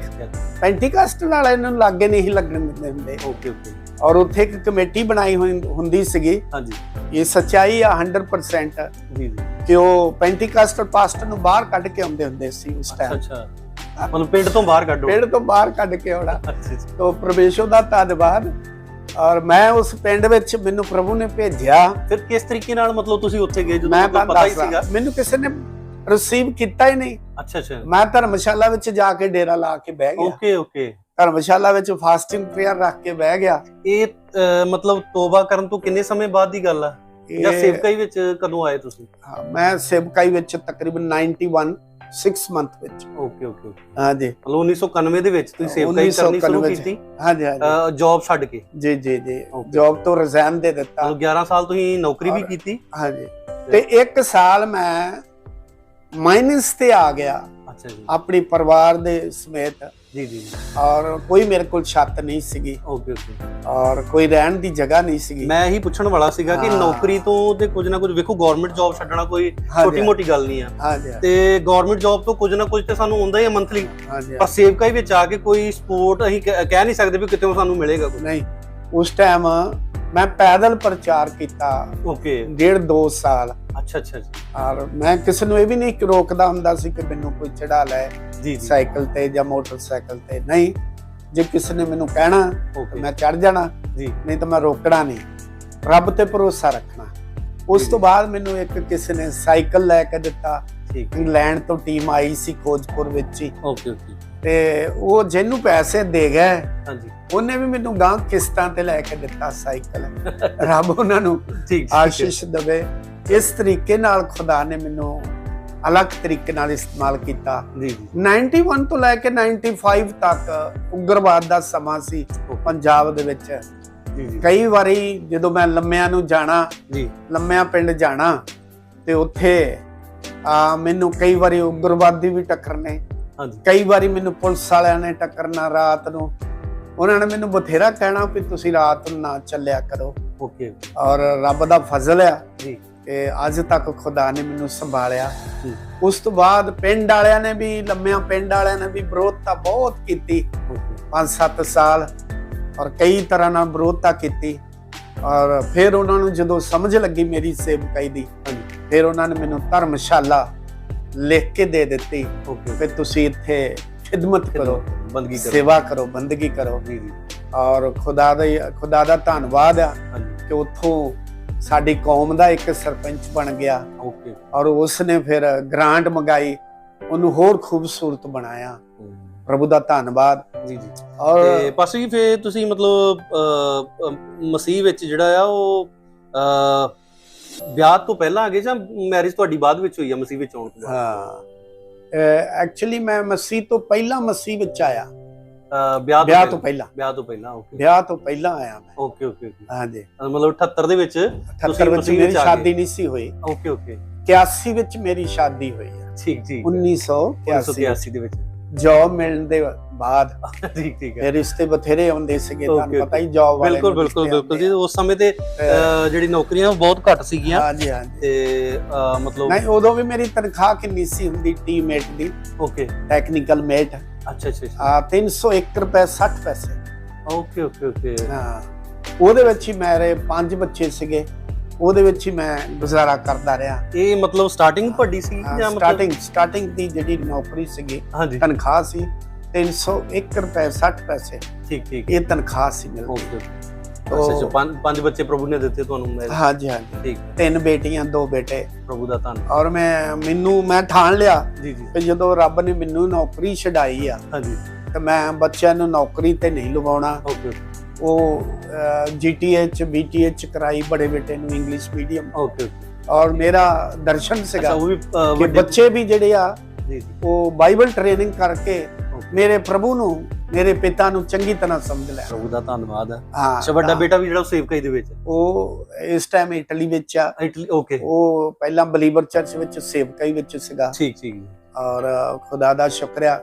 Speaker 2: ਪੈਂਟੀਕਾਸਟਲ ਵਾਲਿਆਂ ਨੂੰ ਲਾਗੇ ਨਹੀਂ ਲੱਗਣ ਦਿੰਦੇ ਹੁੰਦੇ।
Speaker 1: ਓਕੇ ਓਕੇ
Speaker 2: ਔਰ ਉੱਥੇ ਇੱਕ ਕਮੇਟੀ ਬਣਾਈ ਹੋਈ ਹੁੰਦੀ ਸੀਗੀ।
Speaker 1: ਹਾਂਜੀ।
Speaker 2: ਇਹ ਸੱਚਾਈ ਆ 100%
Speaker 1: ਜੀ
Speaker 2: ਕਿ ਉਹ ਪੈਂਟੀਕਾਸਟਲ ਪਾਸਟਰ ਨੂੰ ਬਾਹਰ ਕੱਢ ਕੇ ਆਉਂਦੇ ਹੁੰਦੇ ਸੀ ਉਸ ਟਾਈਮ
Speaker 1: ਅੱਛਾ ਮਤਲਬ ਪਿੰਡ ਤੋਂ ਬਾਹਰ ਕੱਢੋ।
Speaker 2: ਪਿੰਡ ਤੋਂ ਬਾਹਰ ਕੱਢ ਕੇ ਆਉਣਾ। ਤੋ ਪ੍ਰਵੇਸ਼ੋ ਦਾ ਧੰਨਵਾਦ। ਔਰ ਮੈਂ ਉਸ ਪਿੰਡ ਵਿੱਚ ਮੈਨੂੰ ਪ੍ਰਭੂ ਨੇ ਭੇਜਿਆ।
Speaker 1: ਫਿਰ ਕਿਸ ਤਰੀਕੇ ਨਾਲ ਮਤਲਬ ਤੁਸੀਂ ਉੱਥੇ ਗਏ? ਜਦੋਂ ਤੁਹਾਨੂੰ ਪਤਾ ਹੀ ਸੀਗਾ।
Speaker 2: ਮੈਨੂੰ ਕਿਸੇ ਨੇ ਰਿਸੀਵ ਕੀਤਾ ਹੀ ਨਹੀਂ।
Speaker 1: ਅੱਛਾ ਅੱਛਾ।
Speaker 2: ਮੈਂ ਧਰਮਸ਼ਾਲਾ ਵਿੱਚ ਜਾ ਕੇ ਡੇਰਾ ਲਾ ਕੇ ਬਹਿ ਗਿਆ।
Speaker 1: Okay okay.
Speaker 2: ਧਰਮਸ਼ਾਲਾ ਵਿੱਚ ਫਾਸਟਿੰਗ ਪ੍ਰੇਅਰ ਰੱਖ ਕੇ ਬਹਿ ਗਿਆ।
Speaker 1: ਇਹ ਮਤਲਬ ਤੋਬਾ ਕਰਨ ਤੋਂ ਕਿੰਨੇ ਸਮੇਂ ਬਾਅਦ ਦੀ ਗੱਲ ਆ? ਜਾਂ ਸੇਵਕਾਈ ਵਿੱਚ ਕਦੋਂ ਆਏ ਤੁਸੀਂ?
Speaker 2: ਹਾਂ, ਮੈਂ ਸੇਵਕਾਈ ਵਿੱਚ ਤਕਰੀਬਨ 91 6 ਮੰਥ ਵਿੱਚ।
Speaker 1: ਓਕੇ ਓਕੇ
Speaker 2: ਹਾਂਜੀ।
Speaker 1: ਮਤਲਬ 1991 ਦੇ ਵਿੱਚ ਤੁਸੀਂ ਸੇਵਕਾਈ ਕਰਨੀ ਸ਼ੁਰੂ
Speaker 2: 1991
Speaker 1: ਕੀਤੀ?
Speaker 2: ਹਾਂਜੀ ਹਾਂਜੀ।
Speaker 1: ਜੌਬ ਛੱਡ ਕੇ?
Speaker 2: ਜੀ ਜੀ ਜੀ. ਜੌਬ ਤੋਂ ਰਿਜ਼ਾਈਨ ਦੇ ਦਿੱਤਾ।
Speaker 1: ਮਤਲਬ 11 ਸਾਲ ਤੁਸੀਂ ਨੌਕਰੀ ਵੀ ਕੀਤੀ?
Speaker 2: ਹਾਂਜੀ। ਤੇ ਇੱਕ ਸਾਲ ਮੈਂ ਮਾਈਨਸ ਤੇ ਆ ਗਿਆ
Speaker 1: ਅੱਛਾ ਜੀ।
Speaker 2: ਆਪਣੀ ਪਰਿਵਾਰ ਦੇ ਸਮੇਤ।
Speaker 1: ਜੀ ਜੀ
Speaker 2: ਔਰ ਕੋਈ ਮੇਰੇ ਕੋਲ ਛੱਤ ਨਹੀਂ ਸੀਗੀ।
Speaker 1: Okay okay.
Speaker 2: ਔਰ ਕੋਈ ਰਹਿਣ ਦੀ ਜਗ੍ਹਾ ਨਹੀਂ ਸੀਗੀ।
Speaker 1: ਮੈਂ ਇਹੀ ਪੁੱਛਣ ਵਾਲਾ ਸੀਗਾ ਕਿ
Speaker 2: ਹਾਂ।
Speaker 1: ਨੌਕਰੀ ਤੋਂ ਤੇ ਕੁਝ ਨਾ ਕੁਝ ਵੇਖੋ ਗਵਰਨਮੈਂਟ ਜੌਬ ਛੱਡਣਾ ਕੋਈ ਛੋਟੀ ਮੋਟੀ ਗੱਲ ਨਹੀਂ ਆ।
Speaker 2: ਹਾਂਜੀ
Speaker 1: ਤੇ ਗਵਰਨਮੈਂਟ ਜੌਬ ਤੋਂ ਕੁਝ ਨਾ ਕੁਝ ਤੇ ਸਾਨੂੰ ਹੁੰਦਾ ਹੀ ਆ ਮੰਥਲੀ
Speaker 2: ਹਾਂਜੀ
Speaker 1: ਪਰ ਸੇਵਕਾਈ ਵਿੱਚ ਆ ਕੇ ਕੋਈ ਸਪੋਰਟ ਅਸੀਂ ਕਹਿ ਕਹਿ ਨਹੀਂ ਸਕਦੇ ਵੀ ਕਿਤੇ ਸਾਨੂੰ ਮਿਲੇਗਾ ਕੋਈ।
Speaker 2: ਨਹੀਂ ਉਸ ਟਾਈਮ ਮੈਂ ਪੈਦਲ ਪ੍ਰਚਾਰ ਕੀਤਾ।
Speaker 1: ਓਕੇ।
Speaker 2: ਡੇਢ ਦੋ ਸਾਲ।
Speaker 1: ਅੱਛਾ ਅੱਛਾ ਜੀ।
Speaker 2: ਔਰ ਮੈਂ ਕਿਸੇ ਨੂੰ ਇਹ ਵੀ ਨਹੀਂ ਰੋਕਦਾ ਹੁੰਦਾ ਸੀ ਕਿ ਮੈਨੂੰ ਕੋਈ ਚੜਾ ਲੈ
Speaker 1: ਜੀ ਜੀ।
Speaker 2: ਸਾਈਕਲ ਤੇ ਜਾਂ ਮੋਟਰਸਾਈਕਲ ਤੇ। ਨਹੀਂ ਜੇ ਕਿਸੇ ਨੇ ਮੈਨੂੰ ਕਹਿਣਾ ਤਾਂ ਮੈਂ ਚੜ ਜਾਣਾ।
Speaker 1: ਜੀ।
Speaker 2: ਨਹੀਂ ਤਾਂ ਮੈਂ ਰੋਕਣਾ ਨਹੀਂ। ਰੱਬ ਤੇ ਭਰੋਸਾ ਰੱਖਣਾ। ਉਸ। ਤੋਂ ਬਾਅਦ ਮੈਨੂੰ ਇੱਕ ਕਿਸੇ ਨੇ ਸਾਈਕਲ ਲੈ ਕੇ ਦਿੱਤਾ।
Speaker 1: ਠੀਕ
Speaker 2: ਇੰਗਲੈਂਡ ਤੋਂ ਟੀਮ ਆਈ ਸੀ ਖੋਜਪੁਰ ਵਿੱਚ ਹੀ।
Speaker 1: ਓਕੇ ਓਕੇ
Speaker 2: ਤੇ ਉਹ ਜਿਹਨੂੰ ਪੈਸੇ ਦੇ ਗਏ
Speaker 1: ਹਾਂਜੀ।
Speaker 2: ਉਹਨੇ ਵੀ ਮੈਨੂੰ ਗਾਂ ਕਿਸ਼ਤਾਂ ਤੇ ਲੈ ਕੇ ਦਿੱਤਾ ਸਾਈਕਲ। ਰੱਬ ਉਹਨਾਂ ਨੂੰ
Speaker 1: ਠੀਕ।
Speaker 2: ਆਸ਼ੀਸ਼ ਦਵੇ। ਇਸ ਤਰੀਕੇ ਨਾਲ ਖੁਦਾ ਨੇ ਮੈਨੂੰ ਅਲੱਗ ਤਰੀਕੇ ਨਾਲ ਇਸਤੇਮਾਲ ਕੀਤਾ।
Speaker 1: ਜੀ ਜੀ।
Speaker 2: 91 ਤੋਂ ਲੈ ਕੇ 95 ਤੱਕ ਉਗਰਵਾਦ ਦਾ ਸਮਾਂ ਸੀ ਪੰਜਾਬ ਦੇ ਵਿੱਚ।
Speaker 1: ਜੀ ਜੀ।
Speaker 2: ਕਈ ਵਾਰੀ ਜਦੋਂ ਮੈਂ ਲੰਮਿਆਂ ਨੂੰ ਜਾਣਾ
Speaker 1: ਜੀ।
Speaker 2: ਲੰਮਿਆਂ ਪਿੰਡ ਜਾਣਾ ਤੇ ਉੱਥੇ ਆ ਮੈਨੂੰ ਕਈ ਵਾਰੀ ਉਗਰਵਾਦੀ ਵੀ ਟੱਕਰਨੇ।
Speaker 1: ਹਾਂਜੀ।
Speaker 2: ਕਈ ਵਾਰੀ ਮੈਨੂੰ ਪੁਲਿਸ ਵਾਲਿਆਂ ਨੇ ਟੱਕਰਨਾ ਰਾਤ ਨੂੰ। ਉਹਨਾਂ ਨੇ ਮੈਨੂੰ ਬਥੇਰਾ ਕਹਿਣਾ ਵੀ ਤੁਸੀਂ ਰਾਤ ਨੂੰ ਨਾ ਚੱਲਿਆ ਕਰੋ।
Speaker 1: ਓਕੇ
Speaker 2: ਔਰ ਰੱਬ ਦਾ ਫਜ਼ਲ ਆ।
Speaker 1: ਜੀ।
Speaker 2: ਕਿ ਅੱਜ ਤੱਕ ਖੁਦਾ ਨੇ ਮੈਨੂੰ ਸੰਭਾਲਿਆ। ਉਸ ਤੋਂ ਬਾਅਦ ਪਿੰਡ ਵਾਲਿਆਂ ਨੇ ਵੀ ਲੰਮਿਆਂ ਪਿੰਡ ਵਾਲਿਆਂ ਨੇ ਵੀ ਵਿਰੋਧਤਾ ਬਹੁਤ ਕੀਤੀ।
Speaker 1: ਓਕੇ
Speaker 2: 5-7 ਸਾਲ ਔਰ ਕਈ ਤਰ੍ਹਾਂ ਨਾਲ ਵਿਰੋਧਤਾ ਕੀਤੀ। ਔਰ ਫਿਰ ਉਹਨਾਂ ਨੂੰ ਜਦੋਂ ਸਮਝ ਲੱਗੀ ਮੇਰੀ ਸੇਵਕਾਈ ਦੀ
Speaker 1: ਹਾਂਜੀ।
Speaker 2: ਫਿਰ ਉਹਨਾਂ ਨੇ ਮੈਨੂੰ ਧਰਮਸ਼ਾਲਾ ਲਿਖ ਕੇ ਦੇ ਦਿੱਤੀ
Speaker 1: ਓਕੇ
Speaker 2: ਕਿ ਤੁਸੀਂ ਇੱਥੇ ਖਿਦਮਤ ਕਰੋ
Speaker 1: ਬੰਦਗੀ ਕਰੋ।
Speaker 2: ਸੇਵਾ ਕਰੋ ਬੰਦਗੀ ਕਰੋ।
Speaker 1: ਜੀ ਜੀ।
Speaker 2: ਔਰ ਖੁਦਾ ਦਾ ਖੁਦਾ ਦਾ ਧੰਨਵਾਦ ਆ ਕਿ ਉੱਥੋਂ ਸਾਡੀ ਕੌਮ ਦਾ ਇੱਕ ਸਰਪੰਚ ਬਣ ਗਿਆ।
Speaker 1: ਓਕੇ।
Speaker 2: ਔਰ ਉਸ ਨੇ ਫਿਰ ਗ੍ਰਾਂਟ ਮੰਗਾਈ ਉਹਨੂੰ ਹੋਰ ਖੂਬਸੂਰਤ ਬਣਾਇਆ। ਪ੍ਰਭੂ ਦਾ ਧੰਨਵਾਦ।
Speaker 1: ਜੀ ਜੀ।
Speaker 2: ਔਰ
Speaker 1: ਤੇ ਜੀ ਫੇ ਤੁਸੀਂ ਮਤਲਬ ਮਸੀਹ ਵਿੱਚ ਜਿਹੜਾ ਆ ਉਹ ਵਿਆਹ ਤੋਂ ਪਹਿਲਾਂ ਆ ਗਏ ਜਾਂ ਮੈਰਿਜ ਤੁਹਾਡੀ ਬਾਅਦ ਵਿੱਚ ਹੋਈ ਆ ਮਸੀਹ ਵਿੱਚ ਆਉਣ ਤੋਂ ਬਾਅਦ?
Speaker 2: ਹਾਂ। ਐਕਚੁਅਲੀ ਮੈਂ ਮਸੀਹ ਤੋਂ ਪਹਿਲਾਂ ਮਸੀਹ ਵਿੱਚ ਆਇਆ।
Speaker 1: ਵਿਆਹ
Speaker 2: ਤੋਂ
Speaker 1: ਪਹਿਲਾਂ? ਵਿਆਹ ਤੋਂ ਪਹਿਲਾਂ ਓਕੇ
Speaker 2: ਵਿਆਹ ਤੋਂ ਪਹਿਲਾਂ ਆਇਆ ਮੈਂ।
Speaker 1: Okay okay.
Speaker 2: ਹਾਂਜੀ।
Speaker 1: ਮਤਲਬ 78 ਦੇ ਵਿੱਚ
Speaker 2: 78 ਵਿੱਚ ਮੇਰੀ ਸ਼ਾਦੀ। ਨਹੀਂ ਸੀ ਹੋਈ।
Speaker 1: ਓਕੇ ਓਕੇ
Speaker 2: 81 ਵਿੱਚ ਮੇਰੀ ਸ਼ਾਦੀ ਹੋਈ ਹੈ
Speaker 1: ਠੀਕ ਠੀਕ।
Speaker 2: 1981
Speaker 1: 1981 ਦੇ ਵਿੱਚ।
Speaker 2: ਜੌਬ ਮਿਲਣ ਦੇ ਬਾਅਦ।
Speaker 1: ਠੀਕ ਠੀਕ ਹੈ।
Speaker 2: ਇਹ ਰਿਸ਼ਤੇ ਬਥੇਰੇ ਆਉਂਦੇ ਸੀਗੇ ਤੁਹਾਨੂੰ ਪਤਾ ਹੀ ਜੌਬ ਵਾਲੇ
Speaker 1: ਬਿਲਕੁਲ ਬਿਲਕੁਲ ਬਿਲਕੁਲ। ਜੀ ਉਸ ਸਮੇਂ ਤੇ ਜਿਹੜੀ ਨੌਕਰੀਆਂ ਬਹੁਤ ਘੱਟ ਸੀਗੀਆਂ।
Speaker 2: ਹਾਂਜੀ ਹਾਂਜੀ।
Speaker 1: ਤੇ ਮਤਲਬ
Speaker 2: ਨਹੀਂ ਉਦੋਂ ਵੀ ਮੇਰੀ ਤਨਖਾਹ ਕਿੰਨੀ ਸੀ ਹੁੰਦੀ ਟੀਮੇਟ ਦੀ।
Speaker 1: ਓਕੇ
Speaker 2: ਟੈਕਨੀਕਲ ਮੇਟ
Speaker 1: ਅੱਛਾ ਅੱਛਾ
Speaker 2: ਆ 301 ਰੁਪਏ 60 ਪੈਸੇ।
Speaker 1: ਓਕੇ ਓਕੇ ਓਕੇ
Speaker 2: ਹਾਂ। ਉਹਦੇ ਵਿੱਚ ਹੀ ਮੇਰੇ ਪੰਜ ਬੱਚੇ ਸੀਗੇ। ਉਹਦੇ ਵਿੱਚ ਹੀ ਮੈਂ ਗੁਜ਼ਾਰਾ ਕਰਦਾ ਰਿਹਾ।
Speaker 1: ਇਹ ਮਤਲਬ ਸਟਾਰਟਿੰਗ ਵੱਡੀ ਸੀ ਜਾਂ ਮਤਲਬ
Speaker 2: ਸਟਾਰਟਿੰਗ ਸਟਾਰਟਿੰਗ ਦੀ ਜਿਹੜੀ ਨੌਕਰੀ ਸੀਗੀ
Speaker 1: ਹਾਂਜੀ।
Speaker 2: ਤਨਖਾਹ ਸੀ 301 ਰੁਪਏ 60 ਪੈਸੇ।
Speaker 1: ਠੀਕ ਠੀਕ।
Speaker 2: ਇਹ ਤਨਖਾਹ ਸੀ ਮਿਲਦੀ
Speaker 1: ਓਕੇ ਅੱਛਾ ਪੰਜ ਪੰਜ ਬੱਚੇ ਪ੍ਰਭੂ ਨੇ ਦਿੱਤੇ ਤੁਹਾਨੂੰ ਮੈਂ
Speaker 2: ਹਾਂਜੀ ਹਾਂਜੀ।
Speaker 1: ਠੀਕ।
Speaker 2: ਤਿੰਨ ਬੇਟੀਆਂ ਦੋ ਬੇਟੇ।
Speaker 1: ਪ੍ਰਭੂ ਦਾ ਧੰਨ।
Speaker 2: ਔਰ ਮੈਂ ਮੈਨੂੰ ਮੈਂ ਠਾਣ ਲਿਆ।
Speaker 1: ਜੀ ਜੀ।
Speaker 2: ਜਦੋਂ ਰੱਬ ਨੇ ਮੈਨੂੰ ਨੌਕਰੀ ਛਡਾਈ ਆ
Speaker 1: ਹਾਂਜੀ।
Speaker 2: ਤੇ ਮੈਂ ਬੱਚਿਆਂ ਨੂੰ ਨੌਕਰੀ ਤੇ ਨਹੀਂ ਲਵਾਉਣਾ।
Speaker 1: ਓਕੇ
Speaker 2: ਉਹ ਜੀਟੀਐਚ ਬੀਟੀਐਚ ਕਰਾਈ ਬੜੇ ਬੇਟੇ ਨੂੰ ਇੰਗਲਿਸ਼ ਮੀਡੀਅਮ
Speaker 1: ਓਕੇ
Speaker 2: ਔਰ ਮੇਰਾ ਦਰਸ਼ਨ ਸੀਗਾ
Speaker 1: ਉਹ ਵੀ ਅਹ,
Speaker 2: ਕਿ ਬੱਚੇ ਵੀ ਜਿਹੜੇ ਆ ਉਹ ਬਾਈਬਲ ਟ੍ਰੇਨਿੰਗ ਕਰਕੇ. ਮੇਰੇ ਪ੍ਰਭੂ ਨੂੰ ਮੇਰੇ ਪਿਤਾ ਨੂੰ ਚੰਗੀ ਤਰ੍ਹਾਂ ਸਮਝ ਲਿਆ।
Speaker 1: ਪ੍ਰਭੂ ਦਾ ਧੰਨਵਾਦ ਹੈ ਅੱਛਾ ਵੱਡਾ ਬੇਟਾ ਵੀ ਜਿਹੜਾ ਉਹ ਸੇਵਕਾਈ ਦੇ ਵਿੱਚ?
Speaker 2: ਉਹ ਇਸ ਟਾਈਮ ਇਟਲੀ ਵਿੱਚ ਆ।
Speaker 1: ਇਟਲੀ ਓਕੇ
Speaker 2: ਉਹ ਪਹਿਲਾਂ ਬਲੀਵਰ ਚਰਚ ਵਿੱਚ ਸੇਵਕਾਈ ਵਿੱਚ ਸੀਗਾ।
Speaker 1: ਠੀਕ ਠੀਕ।
Speaker 2: ਔਰ ਖੁਦਾ ਦਾ ਸ਼ੁਕਰਿਆ।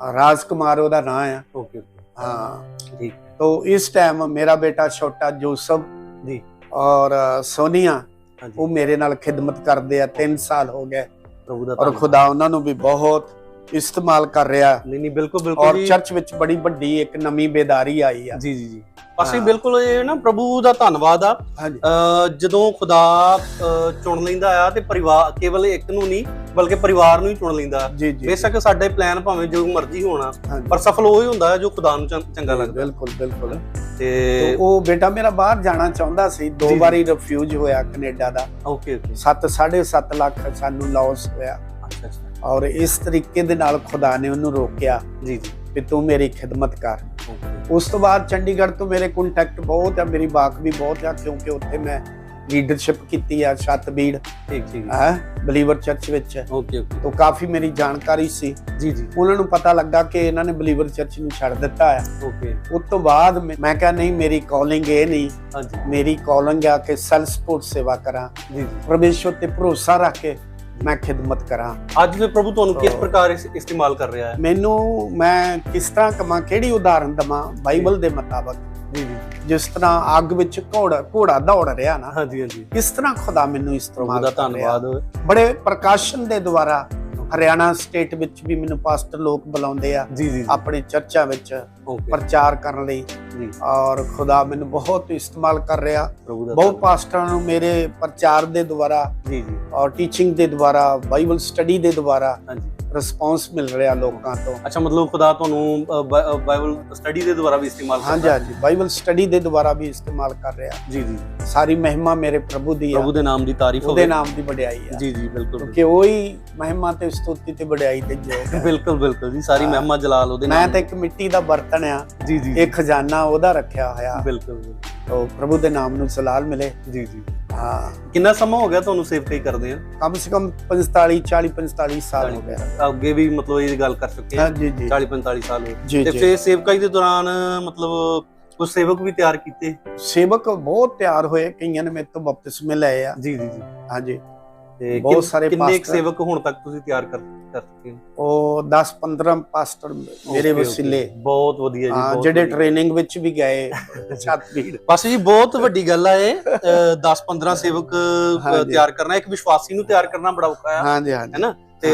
Speaker 2: ਰਾਜ ਕੁਮਾਰ ਉਹਦਾ ਨਾਮ ਆ।
Speaker 1: ਓਕੇ ਓਕੇ
Speaker 2: ਹਾਂ।
Speaker 1: ਠੀਕ।
Speaker 2: तो इस टाइम मेरा बेटा छोटा जोसफ
Speaker 1: जी
Speaker 2: और सोनिया
Speaker 1: ਹਾਂਜੀ
Speaker 2: ਉਹ ਮੇਰੇ ਨਾਲ ਖਿਦਮਤ ਕਰਦੇ ਆ 3 ਸਾਲ ਹੋ ਗਏ
Speaker 1: ਪ੍ਰਭੂ ਦਾ
Speaker 2: ਔਰ
Speaker 1: ਧੰਨਵਾਦ
Speaker 2: ਖੁਦਾ ਉਹਨਾਂ ਨੂੰ ਵੀ ਬਹੁਤ ਇਸਤੇਮਾਲ ਕਰ ਰਿਹਾ
Speaker 1: ਨਹੀਂ ਨਹੀਂ ਬਿਲਕੁਲ ਬਿਲਕੁਲ
Speaker 2: ਔਰ
Speaker 1: ਜੀ
Speaker 2: ਚਰਚ ਵਿੱਚ ਬੜੀ ਵੱਡੀ ਇੱਕ ਨਵੀਂ ਬੇਦਾਰੀ ਆਈ ਆ
Speaker 1: ਜੀ ਜੀ ਜੀ ਅਸੀਂ
Speaker 2: ਹਾਂ।
Speaker 1: ਬਿਲਕੁਲ ਇਹ ਨਾ ਪ੍ਰਭੂ ਦਾ ਧੰਨਵਾਦ ਆ
Speaker 2: ਹਾਂਜੀ
Speaker 1: ਅਹ ਜਦੋਂ ਖੁਦਾ ਅਹ ਚੁਣ ਲੈਂਦਾ ਆ ਤੇ ਪਰਿਵਾਰ ਕੇਵਲ ਇੱਕ ਨੂੰ ਨਹੀਂ ਬਲਕਿ ਪਰਿਵਾਰ ਨੂੰ ਹੀ ਚੁਣ ਲੈਂਦਾ। ਬੇਸ਼ੱਕ ਸਾਡੇ ਪਲਾਨ ਭਾਵੇਂ ਜੋ ਮਰਜ਼ੀ ਹੋਣਾ। ਪਰ ਸਫਲ ਉਹ ਹੀ ਹੁੰਦਾ ਜੋ ਖੁਦਾ ਨੂੰ ਚੰਗਾ ਲੱਗਦਾ।
Speaker 2: ਬਿਲਕੁਲ ਬਿਲਕੁਲ।
Speaker 1: ਤੇ
Speaker 2: ਉਹ ਬੇਟਾ ਮੇਰਾ ਬਾਹਰ ਜਾਣਾ ਚਾਹੁੰਦਾ ਸੀ ਦੋ। ਵਾਰੀ ਰਿਫਿਊਜ ਹੋਇਆ ਕੈਨੇਡਾ ਦਾ।
Speaker 1: ਓਕੇ ਓਕੇ
Speaker 2: 7 7.5 ਲੱਖ ਸਾਨੂੰ ਲਾਸ ਹੋਇਆ।
Speaker 1: ਅੱਛਾ ਅੱਛਾ।
Speaker 2: ਔਰ ਇਸ ਤਰੀਕੇ ਦੇ ਨਾਲ ਖੁਦਾ ਨੇ ਉਹਨੂੰ ਰੋਕਿਆ
Speaker 1: ਜੀ ਜੀ।
Speaker 2: ਕਿ ਤੂੰ ਮੇਰੀ ਖਿਦਮਤ ਕਰ। ਉਸ ਤੋਂ ਬਾਅਦ ਚੰਡੀਗੜ੍ਹ ਤੋਂ ਮੇਰੇ ਕੰਟੈਕਟ ਬਹੁਤ ਆ ਮੇਰੀ ਬਾਕ ਵੀ ਬਹੁਤ ਆ ਕਿਉਂਕਿ ਉੱਥੇ ਮੈਂ ਲੀਡਰਸ਼ਿਪ ਕੀਤੀ ਆ ਛਤਬੀੜ
Speaker 1: ਠੀਕ ਠੀਕ।
Speaker 2: ਹੈ ਬਲੀਵਰ ਚਰਚ ਵਿੱਚ।
Speaker 1: Okay okay.
Speaker 2: ਤੋਂ ਕਾਫੀ ਮੇਰੀ ਜਾਣਕਾਰੀ ਸੀ।
Speaker 1: ਜੀ ਜੀ।
Speaker 2: ਉਹਨਾਂ ਨੂੰ ਪਤਾ ਲੱਗਾ ਕਿ ਇਹਨਾਂ ਨੇ ਬਲੀਵਰ ਚਰਚ ਨੂੰ ਛੱਡ ਦਿੱਤਾ ਆ।
Speaker 1: ਓਕੇ।
Speaker 2: ਉਸ ਤੋਂ ਬਾਅਦ ਮੈਂ ਕਿਹਾ ਨਹੀਂ ਮੇਰੀ ਕਾਲਿੰਗ ਇਹ ਨਹੀਂ।
Speaker 1: ਹਾਂਜੀ।
Speaker 2: ਮੇਰੀ ਕਾਲਿੰਗ ਆ ਕਿ ਸੈਲਫ ਸਪੋਰਟ ਸੇਵਾ ਕਰਾਂ।
Speaker 1: ਜੀ
Speaker 2: ਪਰਮੇਸ਼ਵਰ ਤੇ ਭਰੋਸਾ ਰੱਖ ਕੇ ਮੈਂ ਖਿਦਮਤ ਕਰਾਂ।
Speaker 1: ਅੱਜ ਫਿਰ ਪ੍ਰਭੂ ਤੁਹਾਨੂੰ ਕਿਸ। ਪ੍ਰਕਾਰ ਇਸ- ਇਸਤੇਮਾਲ ਕਰ ਰਿਹਾ ਹੈ?
Speaker 2: ਮੈਨੂੰ ਮੈਂ ਕਿਸ ਤਰ੍ਹਾਂ ਕਮਾਂ ਕਿਹੜੀ ਉਦਾਹਰਨ ਦਵਾਂ? ਬਾਈਬਲ ਦੇ ਮੁਤਾਬਕ।
Speaker 1: ਜੀ ਜੀ।
Speaker 2: ਜਿਸ ਤਰ੍ਹਾਂ ਅੱਗ ਵਿੱਚ ਘੋੜਾ ਘੋੜਾ ਦੌੜ ਰਿਹਾ ਨਾ
Speaker 1: ਹਾਂਜੀ ਹਾਂਜੀ।
Speaker 2: ਕਿਸ ਤਰ੍ਹਾਂ ਖੁਦਾ ਮੈਨੂੰ
Speaker 1: ਪ੍ਰਭੂ
Speaker 2: ਇਸਤੇਮਾਲ
Speaker 1: ਦਾ। ਧੰਨਵਾਦ।
Speaker 2: ਬੜੇ ਪ੍ਰਕਾਸ਼ਨ ਦੇ ਦੁਆਰਾ ਹਰਿਆਣਾ ਸਟੇਟ ਵਿੱਚ ਵੀ ਮੈਨੂੰ ਪਾਸਟਰ ਲੋਕ ਬੁਲਾਉਂਦੇ ਆ ਆਪਣੇ ਚਰਚਾਂ ਵਿੱਚ ਪ੍ਰਚਾਰ ਕਰਨ ਲਈ। ਔਰ ਖੁਦਾ ਮੈਨੂੰ ਬਹੁਤ ਇਸਤੇਮਾਲ ਕਰ ਰਿਹਾ। ਬਹੁਤ ਪਾਸਟਰਾਂ ਨੂੰ ਮੇਰੇ ਪ੍ਰਚਾਰ ਦੇ ਦੁਆਰਾ
Speaker 1: ਜੀ ਜੀ।
Speaker 2: ਔਰ ਟੀਚਿੰਗ ਦੇ ਦੁਆਰਾ ਬਾਈਬਲ ਸਟੱਡੀ ਦੇ ਦੁਆਰਾ
Speaker 1: ਹਾਂਜੀ।
Speaker 2: ਰਿਸਪੌਂਸ ਮਿਲ ਰਿਹਾ ਲੋਕਾਂ ਤੋਂ।
Speaker 1: ਅੱਛਾ ਮਤਲਬ ਖੁਦਾ ਤੁਹਾਨੂੰ ਬਾਈਬਲ ਸਟੱਡੀ ਦੇ ਦੁਆਰਾ ਵੀ ਇਸਤੇਮਾਲ
Speaker 2: ਹਾਂਜੀ ਹਾਂਜੀ ਬਾਈਬਲ ਸਟੱਡੀ ਦੇ ਦੁਆਰਾ ਵੀ ਇਸਤੇਮਾਲ ਕਰ ਰਿਹਾ।
Speaker 1: ਜੀ ਜੀ।
Speaker 2: ਸਾਰੀ ਮਹਿਮਾ ਮੇਰੇ ਪ੍ਰਭੂ ਦੀ ਆ।
Speaker 1: ਪ੍ਰਭੂ ਦੇ ਨਾਮ ਦੀ ਤਾਰੀਫ
Speaker 2: ਉਹਦੇ
Speaker 1: ਹੋਵੇ।
Speaker 2: ਨਾਮ ਦੀ ਵਡਿਆਈ ਆ।
Speaker 1: ਜੀ ਜੀ ਬਿਲਕੁਲ
Speaker 2: ਕਿਉਂਕਿ ਉਹੀ ਮਹਿਮਾ ਤੇ ਸਤੁਤੀ ਤੇ ਵਡਿਆਈ ਤੇ ਜੋਗ ਹੈ
Speaker 1: ਬਿਲਕੁਲ ਬਿਲਕੁਲ ਜੀ ਸਾਰੀ
Speaker 2: ਹਾਂ।
Speaker 1: ਮਹਿਮਾ ਜਲਾਲ ਉਹਦੇ
Speaker 2: ਮੈਂ
Speaker 1: ਨਾਮ
Speaker 2: ਤਾਂ ਇੱਕ ਮਿੱਟੀ ਦਾ ਬਰਤਨ ਆ।
Speaker 1: ਜੀ ਜੀ।
Speaker 2: ਇਹ ਖਜ਼ਾਨਾ ਉਹਦਾ ਰੱਖਿਆ ਹੋਇਆ।
Speaker 1: ਬਿਲਕੁਲ ਬਿਲਕੁਲ।
Speaker 2: ਤੋ ਪ੍ਰਭੂ ਦੇ ਨਾਮ ਨੂੰ ਸਲਾਲ ਮਿਲੇ।
Speaker 1: ਜੀ ਜੀ।
Speaker 2: ਹਾਂ।
Speaker 1: ਕਿੰਨਾ ਸਮਾਂ ਹੋ ਗਿਆ ਤੁਹਾਨੂੰ ਸੇਵਕਾਈ ਕਰਦੇ ਆ?
Speaker 2: ਕਮ ਸੇ ਕਮ 45 40 45 ਸਾਲ ਹੋ ਗਿਆ
Speaker 1: ਅੱਗੇ ਵੀ ਮਤਲਬ ਇਹ ਗੱਲ ਕਰ ਚੁੱਕੇ
Speaker 2: ਹਾਂ ਜੀ ਜੀ।
Speaker 1: 40 45 ਸਾਲ ਹੋਏ
Speaker 2: ਜੀ
Speaker 1: ਤੇ ਫਿਰ ਸੇਵਕਾਈ ਦੇ ਦੌਰਾਨ ਮਤਲਬ ਕੁਝ ਸੇਵਕ ਵੀ ਤਿਆਰ ਕੀਤੇ?
Speaker 2: ਸੇਵਕ ਬਹੁਤ ਤਿਆਰ ਹੋਏ। ਕਈਆਂ ਨੇ ਮੇਰੇ ਤੋਂ ਬਪਤਿਸਮੇ ਲਏ ਆ।
Speaker 1: ਜੀ ਜੀ ਜੀ।
Speaker 2: ਹਾਂਜੀ।
Speaker 1: ਤੇ
Speaker 2: ਬਹੁਤ ਸਾਰੇ
Speaker 1: ਕਿੰਨੇ ਸੇਵਕ ਹੁਣ ਤੱਕ ਤੁਸੀਂ ਤਿਆਰ ਕਰ ਕਰ ਚੁੱਕੇ ਹੋ?
Speaker 2: ਉਹ 10 15 ਪਾਸਟਰ ਮੇਰੇ. ਵਸੀਲੇ।
Speaker 1: ਬਹੁਤ ਵਧੀਆ ਜੀ
Speaker 2: ਹਾਂ ਜਿਹੜੇ। ਟ੍ਰੇਨਿੰਗ ਵਿੱਚ ਵੀ ਗਏ ਛੱਤਬੀੜ
Speaker 1: ਬਸ ਜੀ ਬਹੁਤ ਵੱਡੀ ਗੱਲ ਆ ਇਹ 10 15 ਸੇਵਕ। ਤਿਆਰ ਕਰਨਾ ਇੱਕ ਵਿਸ਼ਵਾਸੀ ਨੂੰ ਤਿਆਰ ਕਰਨਾ ਬੜਾ ਔਖਾ ਆ।
Speaker 2: ਹਾਂਜੀ ਹਾਂਜੀ।
Speaker 1: ਹੈਨਾ? ਤੇ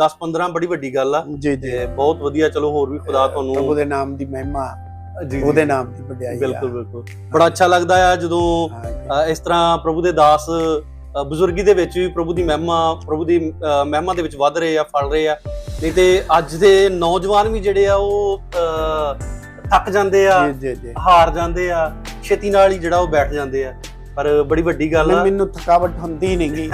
Speaker 1: 10 15 ਬੜੀ ਵੱਡੀ ਗੱਲ ਆ।
Speaker 2: ਜੀ ਜੀ।
Speaker 1: ਬਹੁਤ ਵਧੀਆ ਚਲੋ ਹੋਰ ਵੀ ਖੁਦਾ
Speaker 2: ਪ੍ਰਭੂ
Speaker 1: ਤੁਹਾਨੂੰ
Speaker 2: ਦੇ ਨਾਮ ਦੀ ਮਹਿਮਾ
Speaker 1: ਜੀ,
Speaker 2: ਉਹਦੇ ਨਾਮ ਦੀ ਵਡਿਆਈ
Speaker 1: ਬਿਲਕੁਲ ਬਿਲਕੁਲ। ਬੜਾ ਅੱਛਾ ਲੱਗਦਾ ਆ ਜਦੋਂ ਇਸ ਤਰ੍ਹਾਂ ਪ੍ਰਭੂ ਦੇ ਦਾਸ ਬਜ਼ੁਰਗੀ ਦੇ ਵਿੱਚ ਵੀ ਪ੍ਰਭੂ ਦੀ ਮਹਿਮਾ ਪ੍ਰਭੂ ਦੀ ਮਹਿਮਾ ਦੇ ਵਿੱਚ ਵੱਧ ਰਹੇ ਆ ਫਲ ਰਹੇ ਆ। ਨਹੀਂ ਤੇ ਅੱਜ ਦੇ ਨੌਜਵਾਨ ਵੀ ਜਿਹੜੇ ਆ ਉਹ ਥੱਕ ਜਾਂਦੇ ਆ ਹਾਰ ਜਾਂਦੇ ਆ ਛੇਤੀ ਨਾਲ ਹੀ ਜਿਹੜਾ ਉਹ ਬੈਠ ਜਾਂਦੇ ਆ। ਪਰ ਬੜੀ ਵੱਡੀ ਗੱਲ ਆ।
Speaker 2: ਮੈਨੂੰ ਥਕਾਵਟ ਹੁੰਦੀ ਨਹੀਂਗੀ।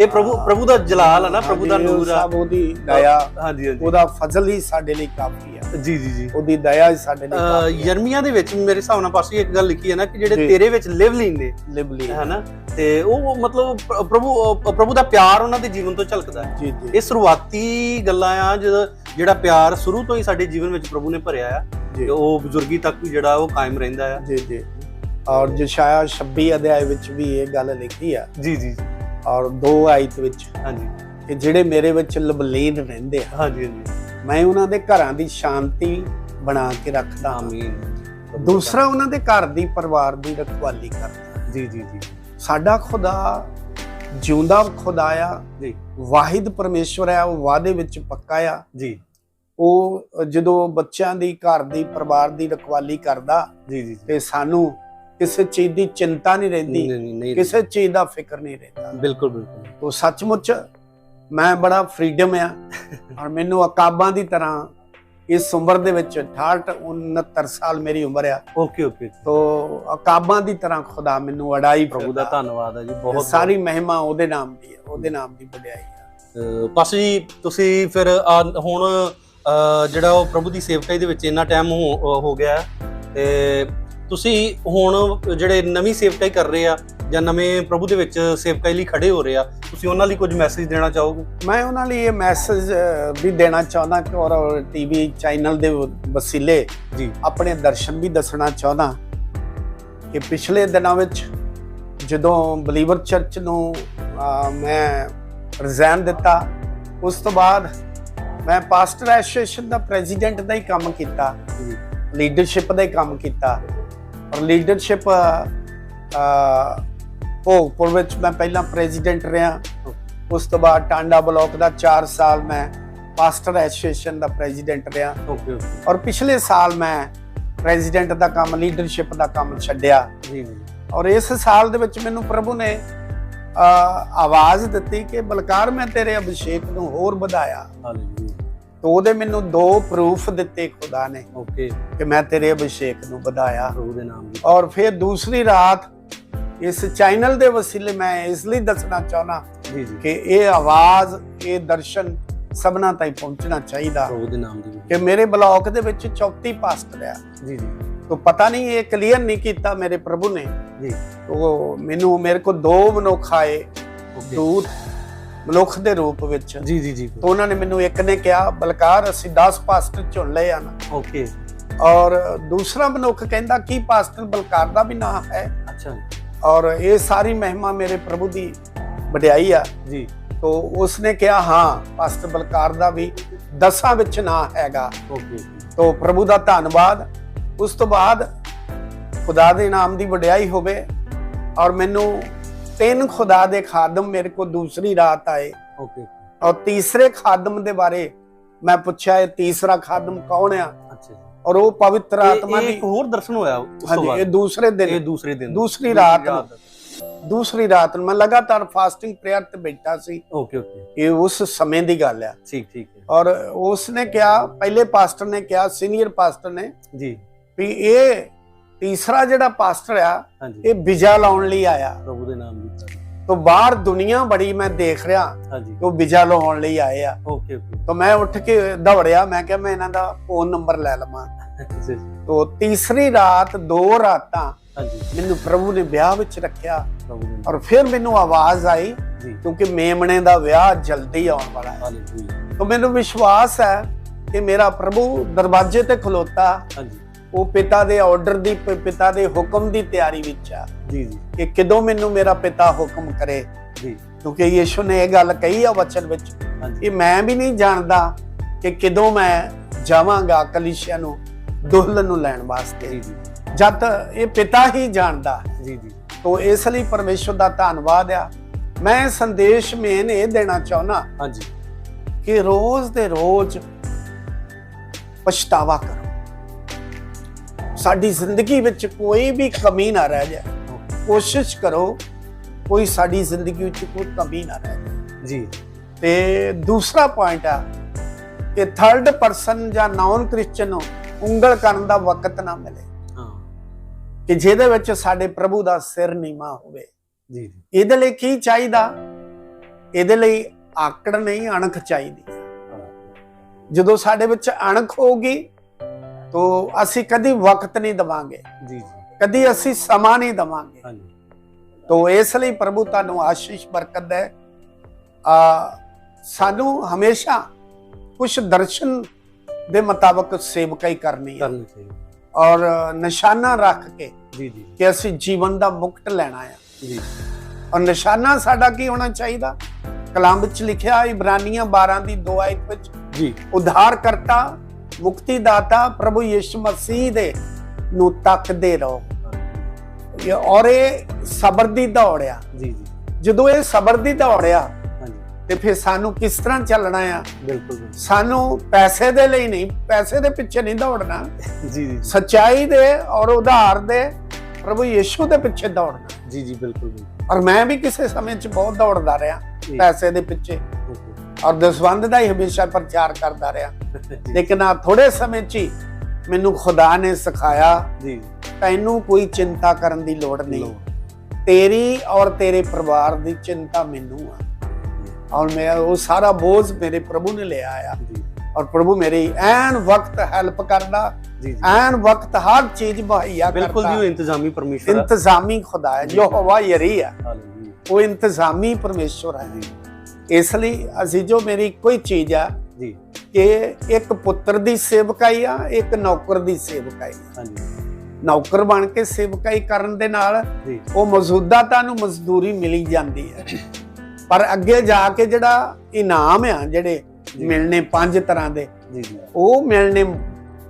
Speaker 1: ਇਹ ਪ੍ਰਭੂ ਪ੍ਰਭੂ ਦਾ ਜਲਾਲ ਆ ਨਾ ਪ੍ਰਭੂ ਦਾ ਨੂਰ ਆ।
Speaker 2: ਸਭ ਉਹਦੀ ਦਇਆ
Speaker 1: ਹਾਂਜੀ ਹਾਂਜੀ।
Speaker 2: ਉਹਦਾ ਫਜ਼ਲ ਹੀ ਸਾਡੇ ਲਈ ਕਾਫੀ ਆ।
Speaker 1: ਜੀ ਜੀ ਜੀ।
Speaker 2: ਉਹਦੀ ਦਇਆ ਹੀ ਸਾਡੇ ਲਈ ਕਾਫੀ ਆ।
Speaker 1: ਯਰਮੀਆ ਦੇ ਵਿੱਚ ਮੇਰੇ ਹਿਸਾਬ ਨਾਲ ਪਾਸੇ ਇੱਕ ਗੱਲ ਲਿਖੀ ਹੈ ਨਾ ਕਿ ਜਿਹੜੇ। ਤੇਰੇ ਵਿੱਚ ਲਿਵ ਲੈਂਦੇ
Speaker 2: ਲਿਬਲੀ
Speaker 1: ਹਨਾ ਤੇ ਉਹ ਮਤਲਬ ਪ੍ਰ- ਪ੍ਰਭੂ ਪ੍ਰਭੂ ਦਾ ਪਿਆਰ ਉਹਨਾਂ ਦੇ ਜੀਵਨ ਤੋਂ ਝਲਕਦਾ ਹੈ।
Speaker 2: ਜੀ ਜੀ।
Speaker 1: ਇਹ ਸ਼ੁਰੂਆਤੀ ਗੱਲਾਂ ਆ ਜਦੋਂ ਜਿਹੜਾ ਪਿਆਰ ਸ਼ੁਰੂ ਤੋਂ ਹੀ ਸਾਡੇ ਜੀਵਨ ਵਿੱਚ ਪ੍ਰਭੂ ਨੇ ਭਰਿਆ ਆ ਤੇ ਉਹ ਬਜ਼ੁਰਗੀ ਤੱਕ ਵੀ ਜਿਹੜਾ ਉਹ ਕਾਇਮ ਰਹਿੰਦਾ ਆ।
Speaker 2: ਜੀ ਜੀ। ਔਰ ਜਸ਼ਾਇਆ 26 ਅਧਿਆਇ ਵਿੱਚ ਵੀ ਇਹ ਗੱਲ ਲਿਖੀ ਆ।
Speaker 1: ਜੀ ਜੀ
Speaker 2: ਔਰ ਦੋ ਆਇਤ ਵਿੱਚ
Speaker 1: ਹਾਂਜੀ।
Speaker 2: ਕਿ ਜਿਹੜੇ ਮੇਰੇ ਵਿੱਚ ਲਬਲੀਨ ਰਹਿੰਦੇ ਆ
Speaker 1: ਹਾਂਜੀ ਹਾਂਜੀ।
Speaker 2: ਮੈਂ ਉਹਨਾਂ ਦੇ ਘਰਾਂ ਦੀ ਸ਼ਾਂਤੀ ਬਣਾ ਕੇ ਰੱਖਦਾ
Speaker 1: ਆਮੀਨ।
Speaker 2: ਦੂਸਰਾ ਉਹਨਾਂ ਦੇ ਘਰ ਦੀ ਪਰਿਵਾਰ ਦੀ ਰਖਵਾਲੀ ਕਰਦਾ
Speaker 1: ਜੀ ਜੀ ਜੀ।
Speaker 2: ਸਾਡਾ ਖੁਦਾ ਜਿਉਂਦਾ ਖੁਦਾ ਆ।
Speaker 1: ਜੀ।
Speaker 2: ਵਾਹਿਦ ਪਰਮੇਸ਼ਵਰ ਆ ਉਹ ਵਾਅਦੇ ਵਿੱਚ ਪੱਕਾ ਆ।
Speaker 1: ਜੀ।
Speaker 2: ਉਹ ਜਦੋਂ ਬੱਚਿਆਂ ਦੀ ਘਰ ਦੀ ਪਰਿਵਾਰ ਦੀ ਰਖਵਾਲੀ ਕਰਦਾ
Speaker 1: ਜੀ ਜੀ।
Speaker 2: ਤੇ ਸਾਨੂੰ ਕਿਸੇ ਚੀਜ਼ ਦੀ ਚਿੰਤਾ ਨਹੀਂ ਰਹਿੰਦੀ ਕਿਸੇ ਚੀਜ਼ ਦਾ ਫਿਕਰ ਨਹੀਂ ਰਹਿੰਦਾ।
Speaker 1: ਬਿਲਕੁਲ ਬਿਲਕੁਲ।
Speaker 2: ਉਹ ਸੱਚਮੁੱਚ ਮੈਂ ਬੜਾ ਫਰੀडम ਆ ਔਰ ਮੈਨੂੰ ਅਕਾਬਾਂ ਦੀ ਤਰ੍ਹਾਂ ਇਸ ਉਮਰ ਦੇ ਵਿੱਚ 68 69 ਸਾਲ ਮੇਰੀ ਉਮਰ ਆ।
Speaker 1: ਓਕੇ ਓਕੇ
Speaker 2: ਤੋ ਅਕਾਬਾਂ ਦੀ ਤਰ੍ਹਾਂ ਖੁਦਾ ਮੈਨੂੰ ਅੜਾਈ
Speaker 1: ਪ੍ਰਭੂ ਦਾ ਧੰਨਵਾਦ ਹੈ ਜੀ
Speaker 2: ਬਹੁਤ ਸਾਰੀ ਮਹਿਮਾ ਉਹਦੇ ਨਾਮ ਦੀ ਹੈ ਉਹਦੇ ਨਾਮ ਦੀ ਵਡਿਆਈ ਹੈ
Speaker 1: ਪਾਸ ਜੀ ਤੁਸੀਂ ਫਿਰ ਹੁਣ ਜਿਹੜਾ ਉਹ ਪ੍ਰਭੂ ਦੀ ਸੇਵਕਾਈ ਦੇ ਵਿੱਚ ਇੰਨਾ ਟਾਈਮ ਹੋ ਗਿਆ ਤੇ ਤੁਸੀਂ ਹੁਣ ਜਿਹੜੇ ਨਵੀਂ ਸੇਵਕਾਈ ਕਰ ਰਹੇ ਆ ਜਾਂ ਨਵੇਂ ਪ੍ਰਭੂ ਦੇ ਵਿੱਚ ਸੇਵਕਾਈ ਲਈ ਖੜੇ ਹੋ ਰਹੇ ਆ ਤੁਸੀਂ ਉਹਨਾਂ ਲਈ ਕੁਝ ਮੈਸੇਜ ਦੇਣਾ ਚਾਹੋਗੇ?
Speaker 2: ਮੈਂ ਉਹਨਾਂ ਲਈ ਇਹ ਮੈਸੇਜ ਵੀ ਦੇਣਾ ਚਾਹੁੰਦਾ ਕਿ ਔਰ ਟੀਵੀ ਚੈਨਲ ਦੇ ਵਸੀਲੇ
Speaker 1: ਜੀ।
Speaker 2: ਆਪਣੇ ਦਰਸ਼ਨ ਵੀ ਦੱਸਣਾ ਚਾਹੁੰਦਾ ਕਿ ਪਿਛਲੇ ਦਿਨਾਂ ਵਿੱਚ ਜਦੋਂ ਬਲੀਵਰ ਚਰਚ ਨੂੰ ਮੈਂ ਰਿਜ਼ਾਈਨ ਦਿੱਤਾ ਉਸ ਤੋਂ ਬਾਅਦ ਮੈਂ ਪਾਸਟਰ ਐਸੋਸੀਏਸ਼ਨ ਦਾ ਪ੍ਰੈਜ਼ੀਡੈਂਟ ਦਾ ਹੀ ਕੰਮ ਕੀਤਾ ਲੀਡਰਸ਼ਿਪ ਦਾ ਹੀ ਕੰਮ ਕੀਤਾ। ਔਰ ਲੀਡਰਸ਼ਿਪ ਭੋਗਪੁਰ ਵਿੱਚ ਮੈਂ ਪਹਿਲਾਂ ਪ੍ਰੈਜ਼ੀਡੈਂਟ ਰਿਹਾ। ਉਸ ਤੋਂ ਬਾਅਦ ਟਾਂਡਾ ਬਲਾਕ ਦਾ 4 ਸਾਲ ਮੈਂ ਪਾਸਟਰ ਐਸੋਸੀਏਸ਼ਨ ਦਾ ਪ੍ਰੈਜ਼ੀਡੈਂਟ ਰਿਹਾ।
Speaker 1: Okay okay.
Speaker 2: ਔਰ ਪਿਛਲੇ ਸਾਲ ਮੈਂ ਪ੍ਰੈਜ਼ੀਡੈਂਟ ਦਾ ਕੰਮ ਲੀਡਰਸ਼ਿਪ ਦਾ ਕੰਮ ਛੱਡਿਆ।
Speaker 1: ਜੀ ਜੀ।
Speaker 2: ਔਰ ਇਸ ਸਾਲ ਦੇ ਵਿੱਚ ਮੈਨੂੰ ਪ੍ਰਭੂ ਨੇ ਆਵਾਜ਼ ਦਿੱਤੀ ਕਿ ਬਲਕਾਰ ਮੈਂ ਤੇਰੇ ਅਭਿਸ਼ੇਕ ਨੂੰ ਹੋਰ ਵਧਾਇਆ।
Speaker 1: ਹਾਲੇਲੂਇਆ
Speaker 2: ਤੇ ਉਹਦੇ ਮੈਨੂੰ ਦੋ ਪ੍ਰੂਫ ਦਿੱਤੇ ਖੁਦਾ ਨੇ।
Speaker 1: ਓਕੇ
Speaker 2: ਕਿ ਮੈਂ ਤੇਰੇ ਅਭਿਸ਼ੇਕ ਨੂੰ ਵਧਾਇਆ।
Speaker 1: ਪ੍ਰਭੂ ਦੇ ਨਾਮ ਦੀ
Speaker 2: ਔਰ ਫਿਰ ਦੂਸਰੀ ਰਾਤ ਇਸ ਚੈਨਲ ਦੇ ਵਸੀਲੇ ਮੈਂ ਇਸ ਲਈ ਦੱਸਣਾ ਚਾਹਨਾ
Speaker 1: ਜੀ ਜੀ।
Speaker 2: ਕਿ ਇਹ ਆਵਾਜ਼ ਇਹ ਦਰਸ਼ਨ ਸਭਨਾ ਤਾਈਂ ਪਹੁੰਚਣਾ ਚਾਹੀਦਾ।
Speaker 1: ਪ੍ਰਭੂ ਦੇ ਨਾਮ ਦੀ
Speaker 2: ਕਿ ਮੇਰੇ ਬਲਾਕ ਦੇ ਵਿੱਚ 34 ਪਾਸਟਰ ਆ
Speaker 1: ਜੀ ਜੀ।
Speaker 2: ਤੋ ਪਤਾ ਨਹੀਂ ਇਹ ਕਲੀਅਰ ਨਹੀਂ ਕੀਤਾ ਮੇਰੇ ਪ੍ਰਭੂ ਨੇ।
Speaker 1: ਜੀ।
Speaker 2: ਉਹ ਮੈਨੂੰ ਮੇਰੇ ਕੋ ਦੋ ਮਨੁੱਖ ਆਏ। ਦੂਤ ਮਨੁੱਖ ਦੇ ਰੂਪ ਵਿੱਚ।
Speaker 1: ਜੀ ਜੀ ਜੀ।
Speaker 2: ਤੋਂ ਉਹਨਾਂ ਨੇ ਮੈਨੂੰ ਇੱਕ ਨੇ ਕਿਹਾ ਬਲਕਾਰ ਅਸੀਂ 10 ਪਾਸਟਰ ਚੁਣ ਲਏ ਹਨ
Speaker 1: ਓਕੇ।
Speaker 2: ਔਰ ਦੂਸਰਾ ਮਨੁੱਖ ਕਹਿੰਦਾ ਕੀ ਪਾਸਟਰ ਬਲਕਾਰ ਦਾ ਵੀ ਨਾਮ ਹੈ?
Speaker 1: ਅੱਛਾ
Speaker 2: ਔਰ ਇਹ ਸਾਰੀ ਮਹਿਮਾ ਮੇਰੇ ਪ੍ਰਭੂ ਦੀ ਵਡਿਆਈ ਆ।
Speaker 1: ਜੀ।
Speaker 2: ਤੋ ਉਸਨੇ ਕਿਹਾ ਹਾਂ ਪਾਸਟਰ ਬਲਕਾਰ ਦਾ ਵੀ ਦਸਾਂ ਵਿੱਚ ਨਾਂ ਹੈਗਾ।
Speaker 1: ਓਕੇ।
Speaker 2: ਤੋ ਪ੍ਰਭੂ ਦਾ ਧੰਨਵਾਦ। ਉਸ ਤੋਂ ਬਾਅਦ ਖੁਦਾ ਦੇ ਨਾਮ ਦੀ ਵਡਿਆਈ ਹੋਵੇ। ਔਰ ਮੈਨੂੰ ਤਿੰਨ ਖੁਦਾ ਦੇ ਖਾਦਮ ਮੇਰੇ ਕੋ ਦੂਸਰੀ ਰਾਤ ਆਏ।
Speaker 1: ਓਕੇ
Speaker 2: ਔਰ ਤੀਸਰੇ ਖਾਦਮ ਦੇ ਬਾਰੇ ਮੈਂ ਪੁੱਛਿਆ ਇਹ ਤੀਸਰਾ ਖਾਦਮ ਕੌਣ ਆ?
Speaker 1: ਅੱਛਾ
Speaker 2: ਔਰ ਉਹ ਪਵਿੱਤਰ
Speaker 1: ਇਹ-
Speaker 2: ਆਤਮਾ
Speaker 1: ਇਹ
Speaker 2: ਦੀ
Speaker 1: ਇੱਕ ਹੋਰ ਦਰਸ਼ਨ ਹੋਇਆ ਉਸ ਤੋਂ
Speaker 2: ਇਹ ਦੂਸਰੇ
Speaker 1: ਇਹ
Speaker 2: ਦਿਨ
Speaker 1: ਦੂਸਰੇ ਦਿਨ।
Speaker 2: ਦੂਸਰੀ ਰਾਤ। ਦੂਸਰੀ ਰਾਤ ਨੂੰ ਮੈਂ ਲਗਾਤਾਰ ਫਾਸਟਿੰਗ ਪ੍ਰੇਅਰ ਤੇ ਬੈਠਾ ਸੀ।
Speaker 1: ਓਕੇ ਓਕੇ
Speaker 2: ਇਹ ਉਸ ਸਮੇਂ ਦੀ ਗੱਲ ਆ।
Speaker 1: ਠੀਕ ਠੀਕ
Speaker 2: ਔਰ ਉਸ ਨੇ ਕਿਹਾ ਪਹਿਲੇ ਪਾਸਟਰ ਨੇ ਕਿਹਾ ਸੀਨੀਅਰ ਪਾਸਟਰ ਨੇ
Speaker 1: ਜੀ।
Speaker 2: ਵੀ ਇਹ ਤੀਸਰਾ ਜਿਹੜਾ ਪਾਸਟਰ ਆ
Speaker 1: ਹਾਂਜੀ।
Speaker 2: ਇਹ ਵੀਜ਼ਾ ਲਾਉਣ ਲਈ ਆਇਆ।
Speaker 1: ਪ੍ਰਭੂ ਦੇ ਨਾਮ ਦੀ
Speaker 2: ਤੋਂ ਬਾਹਰ ਦੁਨੀਆ ਬੜੀ ਮੈਂ ਦੇਖ ਰਿਹਾ
Speaker 1: ਹਾਂਜੀ।
Speaker 2: ਉਹ ਵੀਜ਼ਾ ਲਾਉਣ ਲਈ ਆਏ ਆ।
Speaker 1: Okay okay.
Speaker 2: ਤਾਂ ਮੈਂ ਉੱਠ ਕੇ ਦੌੜਿਆ ਮੈਂ ਕਿਹਾ ਮੈਂ ਇਹਨਾਂ ਦਾ ਫੋਨ ਨੰਬਰ ਲੈ ਲਵਾਂ। ਤੋਂ ਤੀਸਰੀ ਰਾਤ ਦੋ ਰਾਤਾਂ
Speaker 1: ਹਾਂਜੀ।
Speaker 2: ਮੈਨੂੰ ਪ੍ਰਭੂ ਨੇ ਵਿਆਹ ਵਿੱਚ ਰੱਖਿਆ ਔਰ ਫਿਰ ਮੈਨੂੰ ਆਵਾਜ਼ ਆਈ ਕਿਉਂਕਿ ਮੇਮਣੇ ਦਾ ਵਿਆਹ ਜਲਦੀ ਆਉਣ ਵਾਲਾ ਹੈ।
Speaker 1: ਹਾਲੇਲੂਇਆ।
Speaker 2: ਤਾਂ ਮੈਨੂੰ ਵਿਸ਼ਵਾਸ ਹੈ ਕਿ ਮੇਰਾ ਪ੍ਰਭੂ ਦਰਵਾਜ਼ੇ ਤੇ ਖਲੋਤਾ।
Speaker 1: ਹਾਂਜੀ।
Speaker 2: ਉਹ ਪਿਤਾ ਦੇ ਆਰਡਰ ਦੀ ਪਿਤਾ ਦੇ ਹੁਕਮ ਦੀ ਤਿਆਰੀ ਵਿੱਚ ਆ।
Speaker 1: ਜੀ ਜੀ।
Speaker 2: ਕਿ ਕਦੋਂ ਮੈਨੂੰ ਮੇਰਾ ਪਿਤਾ ਹੁਕਮ ਕਰੇ।
Speaker 1: ਜੀ।
Speaker 2: ਕਿਉਂਕਿ ਯੀਸ਼ੂ ਨੇ ਇਹ ਗੱਲ ਕਹੀ ਆ ਵਚਨ ਵਿੱਚ ਕਿ ਮੈਂ ਵੀ ਨਹੀਂ ਜਾਣਦਾ ਕਿ ਕਦੋਂ ਮੈਂ ਜਾਵਾਂਗਾ ਕਲੀਸਿਆ ਨੂੰ ਦੁਲਹਨ ਨੂੰ ਲੈਣ ਵਾਸਤੇ।
Speaker 1: ਜੀ ਜੀ।
Speaker 2: ਜਦ ਇਹ ਪਿਤਾ ਹੀ ਜਾਣਦਾ।
Speaker 1: ਜੀ ਜੀ।
Speaker 2: ਤੋ ਇਸ ਲਈ ਪਰਮੇਸ਼ਵਰ ਦਾ ਧੰਨਵਾਦ ਆ। ਮੈਂ ਸੰਦੇਸ਼ ਮੇਨ ਇਹ ਦੇਣਾ ਚਾਹੁੰਦਾ
Speaker 1: ਹਾਂਜੀ।
Speaker 2: ਕਿ ਰੋਜ਼ ਦੇ ਰੋਜ਼ ਪਛਤਾਵਾ ਕਰੋ। ਸਾਡੀ ਜ਼ਿੰਦਗੀ ਵਿੱਚ ਕੋਈ ਵੀ ਕਮੀ ਨਾ ਰਹਿ ਜਾਏ। ਕੋਸ਼ਿਸ਼ ਕਰੋ ਕੋਈ ਸਾਡੀ ਜ਼ਿੰਦਗੀ ਵਿੱਚ ਕੋਈ ਕਮੀ ਨਾ ਰਹਿ ਜਾਏ।
Speaker 1: ਜੀ।
Speaker 2: ਤੇ ਦੂਸਰਾ ਪੁਆਇੰਟ ਆ ਕਿ ਥਰਡ ਪਰਸਨ ਜਾਂ ਨਾਨ ਕ੍ਰਿਸਚੀਅਨ ਨੂੰ ਉਂਗਲ ਕਰਨ ਦਾ ਵਕਤ ਨਾ ਮਿਲੇ।
Speaker 1: ਹਾਂ।
Speaker 2: ਕਿ ਜਿਹਦੇ ਵਿੱਚ ਸਾਡੇ ਪ੍ਰਭੂ ਦਾ ਸਿਰ ਨੀਵਾ ਹੋਵੇ।
Speaker 1: ਜੀ। ਜੀ
Speaker 2: ਇਹਦੇ ਲਈ ਕੀ ਚਾਹੀਦਾ? ਇਹਦੇ ਲਈ ਆਕੜ ਨਹੀਂ ਅਣਖ ਚਾਹੀਦੀ। ਜਦੋਂ ਸਾਡੇ ਵਿੱਚ ਅਣਖ ਹੋਊਗੀ ਤਾਂ ਅਸੀਂ ਕਦੀ ਵਕਤ ਨਹੀਂ ਦਵਾਂਗੇ।
Speaker 1: ਜੀ ਜੀ।
Speaker 2: ਕਦੀ ਅਸੀਂ ਸਮਾਂ ਨਹੀਂ ਦਵਾਂਗੇ।
Speaker 1: ਹਾਂਜੀ।
Speaker 2: ਤੋ ਇਸ ਲਈ ਪ੍ਰਭੂ ਤੁਹਾਨੂੰ ਆਸ਼ੀਸ਼ ਬਰਕਤ ਦੇ। ਆ ਸਾਨੂੰ ਹਮੇਸ਼ਾ ਕੁਝ ਦਰਸ਼ਨ ਦੇ ਮੁਤਾਬਕ ਸੇਵਕਾਈ ਕਰਨੀ ਹੈ
Speaker 1: ਕਰਨੀ ਚਾਹੀਦੀ।
Speaker 2: ਔਰ ਨਿਸ਼ਾਨਾ ਰੱਖ ਕੇ
Speaker 1: ਜੀ ਜੀ।
Speaker 2: ਕਿ ਅਸੀਂ ਜੀਵਨ ਦਾ ਮੁਕਟ ਲੈਣਾ ਹੈ
Speaker 1: ਜੀ।
Speaker 2: ਔਰ ਨਿਸ਼ਾਨਾ ਸਾਡਾ ਕੀ ਹੋਣਾ ਚਾਹੀਦਾ? ਕਲਾਮ ਵਿੱਚ ਲਿਖਿਆ ਇਬਰਾਨੀਆਂ 12 ਦੀ 2 ਆਇਤ ਵਿੱਚ
Speaker 1: ਜੀ।
Speaker 2: ਉਧਾਰ ਕਰਤਾ ਮੁਕਤੀ ਦਾਤਾ ਪ੍ਰਭੂ ਯਿਸੂ ਮਸੀਹ ਦੇ ਨੂੰ ਤੱਕਦੇ ਰਹੋ। ਇਹ ਔਰ ਇਹ ਸਬਰ ਦੀ ਦੌੜ ਆ।
Speaker 1: ਜੀ ਜੀ।
Speaker 2: ਜਦੋਂ ਇਹ ਸਬਰ ਦੀ ਦੌੜ ਆ ਤੇ ਫਿਰ ਸਾਨੂੰ ਕਿਸ ਤਰ੍ਹਾਂ ਚੱਲਣਾ ਆ?
Speaker 1: ਬਿਲਕੁਲ।
Speaker 2: ਸਾਨੂੰ ਪੈਸੇ ਦੇ ਲਈ ਨਹੀਂ ਪੈਸੇ ਦੇ ਪਿੱਛੇ ਨਹੀਂ ਦੌੜਨਾ।
Speaker 1: ਜੀ ਜੀ।
Speaker 2: ਸੱਚਾਈ ਦੇ ਔਰ ਉਧਾਰ ਦੇ ਪ੍ਰਭੂ ਯਿਸੂ ਦੇ ਪਿੱਛੇ ਦੌੜਨਾ।
Speaker 1: ਜੀ ਜੀ ਬਿਲਕੁਲ
Speaker 2: ਔਰ ਮੈਂ ਵੀ ਕਿਸੇ ਸਮੇਂ 'ਚ ਬਹੁਤ ਦੌੜਦਾ ਰਿਹਾ। ਪੈਸੇ ਦੇ ਪਿੱਛੇ। ਔਰ ਦਸਵੰਦ ਦਾ ਹੀ ਹਮੇਸ਼ਾ ਪ੍ਰਚਾਰ ਕਰਦਾ ਰਿਹਾ।
Speaker 1: ਜੀ,
Speaker 2: ਲੇਕਿਨ ਆ ਥੋੜੇ ਸਮੇਂ 'ਚ ਹੀ ਮੈਨੂੰ ਖੁਦਾ ਨੇ ਸਿਖਾਇਆ
Speaker 1: ਜੀ।
Speaker 2: ਤੈਨੂੰ ਕੋਈ ਚਿੰਤਾ ਕਰਨ ਦੀ ਲੋੜ ਨਹੀਂ। ਤੇਰੀ ਔਰ ਤੇਰੇ ਪਰਿਵਾਰ ਦੀ ਚਿੰਤਾ ਮੈਨੂੰ ਆ। ਔਰ ਮੈਂ ਉਹ ਸਾਰਾ ਬੋਝ ਮੇਰੇ ਪ੍ਰਭੂ ਨੇ ਲਿਆ ਆ।
Speaker 1: ਜੀ।
Speaker 2: ਔਰ ਪ੍ਰਭੂ ਮੇਰੀ ਐਨ ਵਕਤ ਹੈਲਪ ਕਰਦਾ
Speaker 1: ਜੀ ਜੀ।
Speaker 2: ਐਨ ਵਕਤ ਹਰ ਚੀਜ਼ ਮੁਹੱਈਆ
Speaker 1: ਬਿਲਕੁਲ ਜੀ
Speaker 2: ਕਰਦਾ।
Speaker 1: ਉਹ ਇੰਤਜ਼ਾਮੀ ਪਰਮੇਸ਼ਵਰ ਆ।
Speaker 2: ਇੰਤਜ਼ਾਮੀ ਖੁਦਾ ਹੈ ਜੋ ਹਵਾ ਯਰੀ ਆ
Speaker 1: ਹਾਲੇਲੂਇਆ।
Speaker 2: ਉਹ ਇੰਤਜ਼ਾਮੀ ਪਰਮੇਸ਼ਵਰ ਹੈ। ਇਸ ਲਈ ਅਸੀਂ ਜੋ ਮੇਰੀ ਕੋਈ ਚੀਜ਼ ਆ
Speaker 1: ਜੀ।
Speaker 2: ਕਿ ਇੱਕ ਪੁੱਤਰ ਦੀ ਸੇਵਕਾਈ ਆ ਇੱਕ ਨੌਕਰ ਦੀ ਸੇਵਕਾਈ।
Speaker 1: ਹਾਂਜੀ।
Speaker 2: ਨੌਕਰ ਬਣ ਕੇ ਸੇਵਕਾਈ ਕਰਨ ਦੇ ਨਾਲ ਉਹ ਮੌਜੂਦਾ ਤੁਹਾਨੂੰ ਮਜ਼ਦੂਰੀ ਮਿਲੀ ਜਾਂਦੀ ਹੈ। ਪਰ ਅੱਗੇ ਜਾ ਕੇ ਜਿਹੜਾ ਇਨਾਮ ਆ ਜਿਹੜੇ। ਮਿਲਣੇ ਪੰਜ ਤਰ੍ਹਾਂ ਦੇ ਉਹ ਮਿਲਣੇ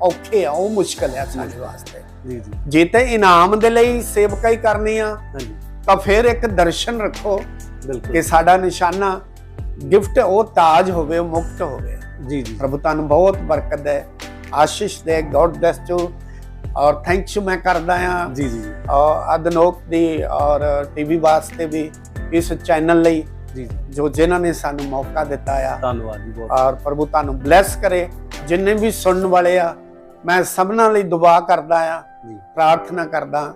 Speaker 2: ਔਖੇ ਆ ਉਹ ਮੁਸ਼ਕਲ ਆ ਸਾਡੇ ਵਾਸਤੇ।
Speaker 1: ਜੀ ਜੀ।
Speaker 2: ਜੇ ਤੇ ਇਨਾਮ ਦੇ ਲਈ ਸੇਵਕਾਈ ਕਰਨੀ ਆ
Speaker 1: ਹਾਂਜੀ।
Speaker 2: ਤਾਂ ਫਿਰ ਇੱਕ ਦਰਸ਼ਨ ਰੱਖੋ
Speaker 1: ਬਿਲਕੁਲ।
Speaker 2: ਕਿ ਸਾਡਾ ਨਿਸ਼ਾਨਾ ਗਿਫਟ ਉਹ ਤਾਜ ਹੋਵੇ ਉਹ ਮੁਕਤ ਹੋਵੇ।
Speaker 1: ਜੀ ਜੀ।
Speaker 2: ਪ੍ਰਭੂ ਤੁਹਾਨੂੰ ਬਹੁਤ ਬਰਕਤ ਦੇ ਆਸ਼ੀਸ਼ ਦੇ ਗੋਡ ਬlesਸ ਯੂ ਔਰ ਥੈਂਕ ਯੂ ਮੈਂ ਕਰਦਾ ਆ
Speaker 1: ਜੀ ਜੀ
Speaker 2: ਔਰ ਅਦਨੋਕ ਦੀ ਔਰ ਟੀਵੀ ਵਾਸਤੇ ਵੀ ਇਸ ਚੈਨਲ ਲਈ
Speaker 1: ਜੀ ਜੀ।
Speaker 2: ਜਿਨ੍ਹਾਂ ਨੇ ਸਾਨੂੰ ਮੌਕਾ ਦਿੱਤਾ ਆ।
Speaker 1: ਧੰਨਵਾਦ ਜੀ ਬਹੁਤ।
Speaker 2: ਔਰ ਪ੍ਰਭੂ ਤੁਹਾਨੂੰ ਬlesਸ ਕਰੇ ਜਿੰਨੇ ਵੀ ਸੁਣਨ ਵਾਲੇ ਆ ਮੈਂ ਸਭਨਾਂ ਲਈ ਦੁਆ ਕਰਦਾ ਆ
Speaker 1: ਜੀ।
Speaker 2: ਪ੍ਰਾਰਥਨਾ ਕਰਦਾ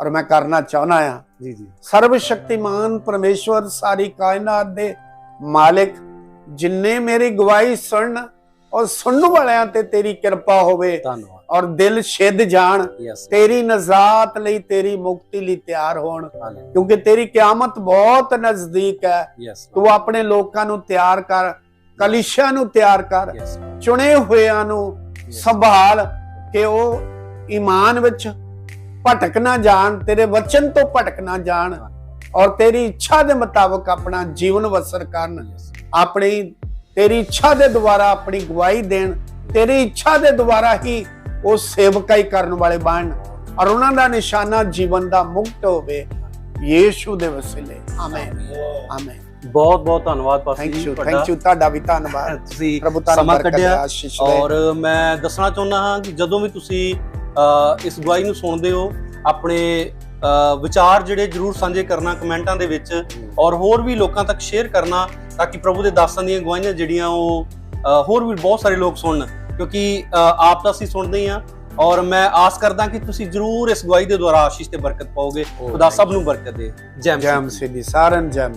Speaker 2: ਔਰ ਮੈਂ ਕਰਨਾ ਚਾਹੁੰਦਾ ਆ।
Speaker 1: ਜੀ ਜੀ।
Speaker 2: ਸਰਵ ਸ਼ਕਤੀਮਾਨ ਪਰਮੇਸ਼ਵਰ ਸਾਰੀ ਕਾਇਨਾਤ ਦੇ ਮਾਲਿਕ ਜਿਨਨੇ ਮੇਰੀ ਗਵਾਹੀ ਸੁਣਨ ਔਰ ਸੁਣਨ ਵਾਲਿਆਂ ਤੇ ਤੇਰੀ ਕਿਰਪਾ ਹੋਵੇ
Speaker 1: ਧੰਨਵਾਦ।
Speaker 2: ਔਰ ਦਿਲ ਛਿੱਦ ਜਾਣ ਤੇਰੀ ਨਜ਼ਾਤ ਲਈ ਤੇਰੀ ਮੁਕਤੀ ਲਈ ਤਿਆਰ ਹੋਣ। ਕਿਉਂਕਿ ਤੇਰੀ ਕਿਆਮਤ ਬਹੁਤ ਨਜ਼ਦੀਕ ਹੈ। ਤੂੰ ਆਪਣੇ ਲੋਕਾਂ ਨੂੰ ਤਿਆਰ ਕਰ ਕਲੀਸ਼ਾ ਨੂੰ ਤਿਆਰ ਕਰ ਚੁਣੇ ਹੋਇਆਂ ਨੂੰ ਸੰਭਾਲ ਕਿ ਉਹ ਈਮਾਨ ਵਿੱਚ ਭਟਕ ਨਾ ਜਾਣ ਤੇਰੇ ਵਚਨ ਤੋਂ ਭਟਕ ਨਾ ਜਾਣ। ਔਰ ਤੇਰੀ ਇੱਛਾ ਦੇ ਮੁਤਾਬਕ ਆਪਣਾ ਜੀਵਨ ਬਸਰ ਕਰਨ। ਆਪਣੀ ਤੇਰੀ ਇੱਛਾ ਦੇ ਦੁਆਰਾ ਆਪਣੀ ਗਵਾਹੀ ਦੇਣ ਤੇਰੀ ਇੱਛਾ ਦੇ ਦੁਆਰਾ ਹੀ ਉਹ ਸੇਵਕਾਈ ਕਰਨ ਵਾਲੇ ਬਣ। ਔਰ ਉਹਨਾਂ ਦਾ ਨਿਸ਼ਾਨਾ ਜੀਵਨ ਦਾ ਮੁਕਤ ਹੋਵੇ। ਯੀਸ਼ੂ ਦੇ ਵਸਿਲੇ। ਆਮੇਨ। ਆਮੇਨ।
Speaker 1: ਬਹੁਤ ਬਹੁਤ ਧੰਨਵਾਦ ਪਾਸੀ
Speaker 2: ਥੈਂਕ ਯੂ
Speaker 1: ਤੁਹਾਡਾ।
Speaker 2: ਥੈਂਕ ਯੂ ਤੁਹਾਡਾ ਵੀ ਧੰਨਵਾਦ।
Speaker 1: ਤੁਸੀਂ ਸਮਾਂ ਕੱਢਿਆ।
Speaker 2: ਦੇ ਆਸ਼ੀਸ਼ ਦੇ
Speaker 1: ਔਰ ਮੈਂ ਦੱਸਣਾ ਚਾਹੁੰਦਾ ਹਾਂ ਕਿ ਜਦੋਂ ਵੀ ਤੁਸੀਂ ਇਸ ਗਵਾਹੀ ਨੂੰ ਸੁਣਦੇ ਹੋ ਆਪਣੇ ਵਿਚਾਰ ਜਿਹੜੇ ਜਰੂਰ ਸਾਂਝੇ ਕਰਨਾ ਕਮੈਂਟਾਂ ਦੇ ਵਿੱਚ ਔਰ ਹੋਰ ਵੀ ਲੋਕਾਂ ਤੱਕ ਸ਼ੇਅਰ ਕਰਨਾ ਤਾਂ ਕਿ ਪ੍ਰਭੂ ਦੇ ਦਾਸਾਂ ਦੀਆਂ ਗਵਾਹੀਆਂ ਜਿਹੜੀਆਂ ਉਹ ਹੋਰ ਵੀ ਬਹੁਤ ਸਾਰੇ ਲੋਕ ਸੁਣਨ। ਕਿਉਂਕਿ ਆਪ ਤਾਂ ਅਸੀਂ ਸੁਣਦੇ ਹੀ ਆ ਔਰ ਮੈਂ ਆਸ ਕਰਦਾ ਕਿ ਤੁਸੀਂ ਜਰੂਰ ਇਸ ਗਵਾਹੀ ਦੇ ਦੁਆਰਾ ਆਸ਼ੀਸ਼ ਤੇ ਬਰਕਤ ਪਾਓਗੇ। ਖੁਦਾ ਸਭ ਨੂੰ ਬਰਕਤ ਦੇ। ਜੈ ਮਸੀਹ
Speaker 2: ਜੈਮ ਸਿੱਧੀ ਸਾਰਨ ਜੈਮ